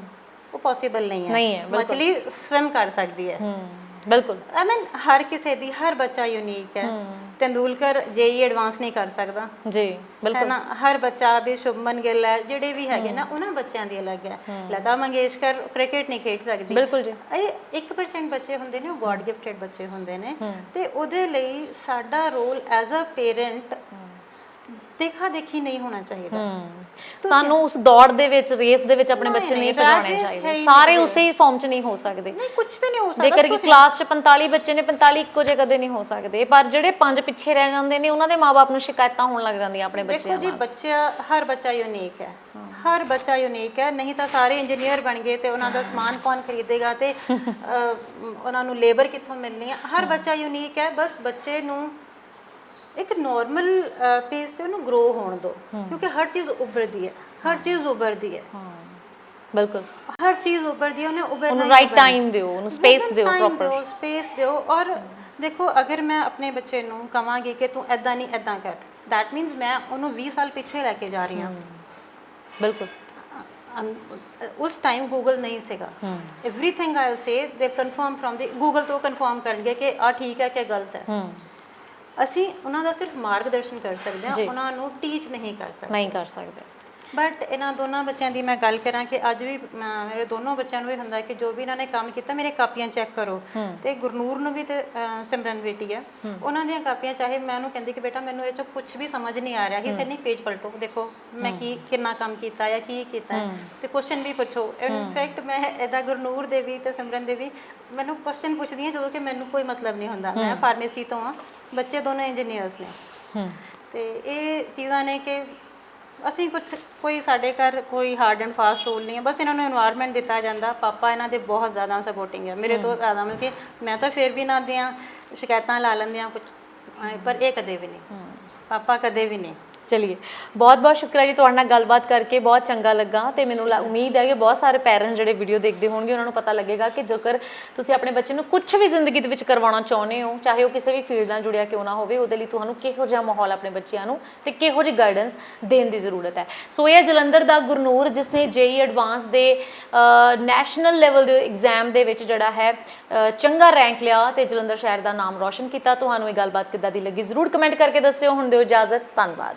ਉਹ ਪੋਸੀਬਲ ਨਹੀਂ ਹੈ। ਮਛਲੀ ਸਵਿਮ ਕਰ ਸਕਦੀ ਹੈ। ਹੂੰ। ਬਿਲਕੁਲ। ਆਈ ਮੀਨ ਹਰ ਕਿਸੇ ਦੀ ਹਰ ਬੱਚਾ ਯੂਨੀਕ ਹੈ। ਤੰਦੂਲਕਰ ਜੇਈ ਐਡਵਾਂਸ ਨਹੀਂ ਕਰ ਸਕਦਾ। ਜੀ ਹੈ ਬਿਲਕੁਲ। ਨਾ ਹਰ ਬੱਚਾ ਵੀ ਸ਼ੁਭਮਨ ਗਿੱਲ ਹੈ ਜਿਹੜੇ ਵੀ ਹੈਗੇ ਨਾ ਉਹਨਾਂ ਬੱਚਿਆਂ ਦੀ ਅਲੱਗ ਹੈ। ਲਤਾ ਮੰਗੇਸ਼ਕਰ ਕ੍ਰਿਕਟ ਨਹੀਂ ਖੇਡ ਸਕਦੀ। ਬਿਲਕੁਲ ਜੀ। ਇਹ 1% ਬੱਚੇ ਹੁੰਦੇ ਨੇ ਉਹ ਗੋਡ ਗਿਫਟਡ ਬੱਚੇ ਹੁੰਦੇ ਨੇ। ਤੇ ਉਹਦੇ ਲਈ ਸਾਡਾ ਰੋਲ ਐਜ਼ ਅ ਪੇਰੈਂਟ ਦੇਖਾ ਦੇਖੀ ਨਹੀਂ ਹੋਣਾ ਚਾਹੀਦਾ। ਹੂੰ। ਸਾਨੂੰ ਉਸ ਦੌੜ ਦੇ ਵਿੱਚ ਰੇਸ ਦੇ ਵਿੱਚ ਆਪਣੇ ਨਹੀਂ, ਬੱਚੇ ਨਹੀਂ ਨਹੀਂ, rat ਭਜਾਉਣੇ race ਹੈ ਚਾਹੀਦੇ। ਹੀ ਸਾਰੇ ਉਸੇ ਫਾਰਮ 'ਚ ਨਹੀਂ ਹੋ ਸਕਦੇ। ਨਹੀਂ ਕੁਝ ਵੀ ਨਹੀਂ ਹੋ ਸਕਦਾ ਜੇਕਰ ਕਿ ਕਲਾਸ 'ਚ 45 ਬੱਚੇ ਨੇ 45 ਇੱਕੋ ਜਿਹੇ ਕਦੇ ਨਹੀਂ ਹੋ ਸਕਦੇ। ਪਰ ਜਿਹੜੇ ਪੰਜ ਪਿੱਛੇ ਰਹਿ ਜਾਂਦੇ ਨੇ ਉਹਨਾਂ ਦੇ ਮਾਪੇ ਨੂੰ ਸ਼ਿਕਾਇਤਾਂ ਹੋਣ ਲੱਗ ਜਾਂਦੀਆਂ ਆਪਣੇ ਦੇਖੋ ਬੱਚਿਆਂ ਜੀ ਬੱਚਾ ਹਰ ਬੱਚਾ ਯੂਨੀਕ ਹੈ। ਹਰ ਬੱਚਾ ਯੂਨੀਕ ਹੈ। ਨਹੀਂ ਤਾਂ ਸਾਰੇ ਇੰਜੀਨੀਅਰ ਬਣ ਗਏ ਤੇ ਉਹਨਾਂ ਦਾ ਸਮਾਨ ਕੌਣ ਖਰੀਦੇਗਾ ਤੇ ਅਹ, ਉਹਨਾਂ ਨੂੰ ਲੇਬਰ ਕਿੱਥੋਂ ਮਿਲਣੀ ਹੈ? ਹਰ ਬੱਚਾ ਯੂਨੀਕ ਹੈ। ਬਸ ਬੱਚੇ ਨੂੰ ਇੱਕ ਨਾਰਮਲ ਪੇਸ ਤੇ ਉਹਨੂੰ ਗਰੋ ਹੋਣ ਦਿਓ ਕਿਉਂਕਿ ਹਰ ਚੀਜ਼ ਉੱਭਰਦੀ ਹੈ ਹਰ ਚੀਜ਼ ਉੱਭਰਦੀ ਹੈ ਹਾਂ ਬਿਲਕੁਲ ਹਰ ਚੀਜ਼ ਉੱਭਰਦੀ ਹੈ ਉਹਨੇ ਉੱਭਰਨਾ ਉਹਨੂੰ ਹੀ ਰਾਈਟ ਉੱਭਰਨਾ। ਟਾਈਮ ਦਿਓ ਉਹਨੂੰ ਸਪੇਸ ਦਿਓ Time ਪ੍ਰੋਪਰ ਦਿਓ ਸਪੇਸ ਦਿਓ ਔਰ ਦੇਖੋ ਅਗਰ ਮੈਂ ਆਪਣੇ ਬੱਚੇ ਨੂੰ ਕਵਾਂਗੀ ਕਿ ਤੂੰ ਐਦਾਂ ਨਹੀਂ ਐਦਾਂ ਕਰ ਥੈਟ ਮੀਨਸ ਮੈਂ ਉਹਨੂੰ 20 ਸਾਲ ਪਿੱਛੇ ਲੈ ਕੇ ਜਾ ਰਹੀ ਹਾਂ ਬਿਲਕੁਲ ਅਮ, ਉਸ ਟਾਈਮ ਗੂਗਲ ਨਹੀਂ ਸੀਗਾ एवरीथिंग ਆਈ ਵਿਲ ਸੇ ਦੇ ਕਨਫਰਮ ਫਰਮ ਦੀ ਗੂਗਲ ਤੋਂ ਕਨਫਰਮ ਕਰਨਗੇ ਕਿ ਆ ਠੀਕ ਹੈ ਕਿ ਗਲਤ ਹੈ ਹੂੰ ਅਸੀਂ ਉਹਨਾਂ ਦਾ ਸਿਰਫ ਮਾਰਗਦਰਸ਼ਨ ਕਰ ਸਕਦੇ ਹਾਂ ਜੀ। ਉਹਨਾਂ ਨੂੰ ਟੀਚ ਨਹੀਂ ਕਰ ਸਕਦੇ ਨਹੀਂ ਕਰ ਸਕਦੇ ਬਟ ਇਹਨਾਂ ਦੋਨਾਂ ਬੱਚਿਆਂ ਦੀ ਮੈਂ ਗੱਲ ਕਰਾਂ ਕਿ ਅੱਜ ਵੀ ਅਮ, ਮੇਰੇ ਦੋਨੋਂ ਬੱਚਿਆਂ ਨੂੰ ਵੀ ਹੁੰਦਾ ਕਿ ਜੋ ਵੀ ਇਹਨਾਂ ਨੇ ਕੰਮ ਕੀਤਾ ਮੇਰੇ ਕਾਪੀਆਂ ਚੈੱਕ ਕਰੋ। ਤੇ ਗੁਰਨੂਰ ਨੂੰ ਵੀ ਤੇ ਅ, ਸਿਮਰਨ ਬੇਟੀ ਹੈ। ਉਹਨਾਂ ਦੀਆਂ ਕਾਪੀਆਂ ਚਾਹੇ ਮੈਂ ਉਹਨੂੰ ਕਹਿੰਦੀ ਕਿ ਬੇਟਾ ਮੈਨੂੰ ਇਹ ਚੋਂ ਕੁਝ ਵੀ ਸਮਝ ਨਹੀਂ ਆ ਰਿਹਾ ਹੀ। ਨਹੀਂ ਪੇਜ ਪਲਟੋ ਦੇਖੋ ਮੈਂ ਕੀ ਕਿੰਨਾ ਕੰਮ ਕੀਤਾ ਜਾਂ ਕੀ ਕੀਤਾ। ਹੈ, ਤੇ ਕੁਐਸਚਨ ਵੀ ਪੁੱਛੋ। ਇਨਫੈਕਟ ਮੈਂ ਇਹਦਾ ਗੁਰਨੂਰ ਦੇ ਵੀ ਤੇ ਸਿਮਰਨ ਦੇ ਵੀ ਮੈਨੂੰ ਕੁਐਸਚਨ ਪੁੱਛਦੀ ਹਾਂ ਜਦੋਂ ਕਿ ਮੈਨੂੰ ਕੋਈ ਮਤਲਬ ਨਹੀਂ ਹੁੰਦਾ। ਮੈਂ ਫਾਰਮੇਸੀ ਤੋਂ ਆ। ਬੱਚੇ ਦੋਨੋਂ ਇੰਜੀਨੀਅਰਸ ਨੇ। ਤੇ ਇਹ ਚੀਜ਼ਾਂ ਨੇ ਕਿ ਅਸੀਂ ਕੁਝ ਕੋਈ ਸਾਡੇ ਘਰ ਕੋਈ ਹਾਰਡ ਐਂਡ ਫਾਸਟ ਰੂਲ ਨਹੀਂ ਹੈ ਬਸ ਇਹਨਾਂ ਨੂੰ এনवायरमेंट ਦਿੱਤਾ ਜਾਂਦਾ। ਪਾਪਾ ਇਹਨਾਂ ਦੇ ਬਹੁਤ ਜ਼ਿਆਦਾ ਸਪੋਰਟਿੰਗ ਹੈ। ਮੇਰੇ ਤੋਂ ਜ਼ਿਆਦਾ ਮਿਲ ਕੇ ਮੈਂ ਤਾਂ ਫੇਰ ਵੀ ਨਾ ਦਿਆਂ ਸ਼ਿਕਾਇਤਾਂ ਲਾ ਲੈਂਦੇ ਆ ਕੁਝ ਪਰ ਇਹ ਕਦੇ ਵੀ ਨਹੀਂ। ਪਾਪਾ ਕਦੇ ਵੀ ਨਹੀਂ। ਚਲਿਏ। ਬਹੁਤ ਬਹੁਤ ਸ਼ੁਕਰੀਆ ਜੀ ਤੁਹਾਡੇ ਨਾਲ ਗੱਲਬਾਤ ਕਰਕੇ ਬਹੁਤ ਚੰਗਾ ਲੱਗਾ ਤੇ ਮੈਨੂੰ ਲਾ- ਉਮੀਦ ਹੈ ਕਿ ਬਹੁਤ ਸਾਰੇ ਪੈਰੈਂਟਸ ਜਿਹੜੇ ਵੀਡੀਓ ਦੇਖਦੇ ਹੋਣਗੇ ਉਹਨਾਂ ਨੂੰ ਪਤਾ ਲੱਗੇਗਾ ਕਿ ਜੇਕਰ ਤੁਸੀਂ ਆਪਣੇ ਬੱਚੇ ਨੂੰ ਕੁਝ ਵੀ ਜ਼ਿੰਦਗੀ ਦੇ ਵਿੱਚ ਕਰਵਾਉਣਾ ਚਾਹੁੰਦੇ ਹੋ ਚਾਹੇ ਉਹ ਕਿਸੇ ਵੀ ਫੀਲਡ ਨਾਲ ਜੁੜਿਆ ਕਿਉਂ ਨਾ ਹੋਵੇ ਉਹਦੇ ਲਈ ਤੁਹਾਨੂੰ ਕਿਹੋ ਜਿਹਾ ਮਾਹੌਲ ਆਪਣੇ ਬੱਚਿਆਂ ਨੂੰ ਤੇ ਕਿਹੋ ਜਿਹੀ ਗਾਈਡੈਂਸ ਦੇਣ ਦੀ ਜ਼ਰੂਰਤ ਹੈ। ਸੋ ਇਹ ਹੈ ਜਲੰਧਰ ਦਾ ਗੁਰਨੂਰ ਜਿਸ ਨੇ ਜੇਈ ਐਡਵਾਂਸ ਦੇ ਨੈਸ਼ਨਲ ਲੈਵਲ ਦੇ ਐਗਜ਼ਾਮ ਦੇ ਵਿੱਚ ਜਿਹੜਾ ਹੈ ਅ, ਚੰਗਾ ਰੈਂਕ ਲਿਆ ਤੇ ਜਲੰਧਰ ਸ਼ਹਿਰ ਦਾ ਨਾਮ ਰੌਸ਼ਨ ਕੀਤਾ। ਤੁਹਾਨੂੰ ਇਹ ਗੱਲਬਾਤ ਕਿੱਦਾਂ ਦੀ ਲੱਗੀ ਜ਼ਰੂਰ ਕਮੈਂਟ ਕਰਕੇ ਦੱਸਿਓ। ਹੁਣ ਦਿਓ ਇਜਾਜ਼ਤ। ਧੰਨਵਾਦ।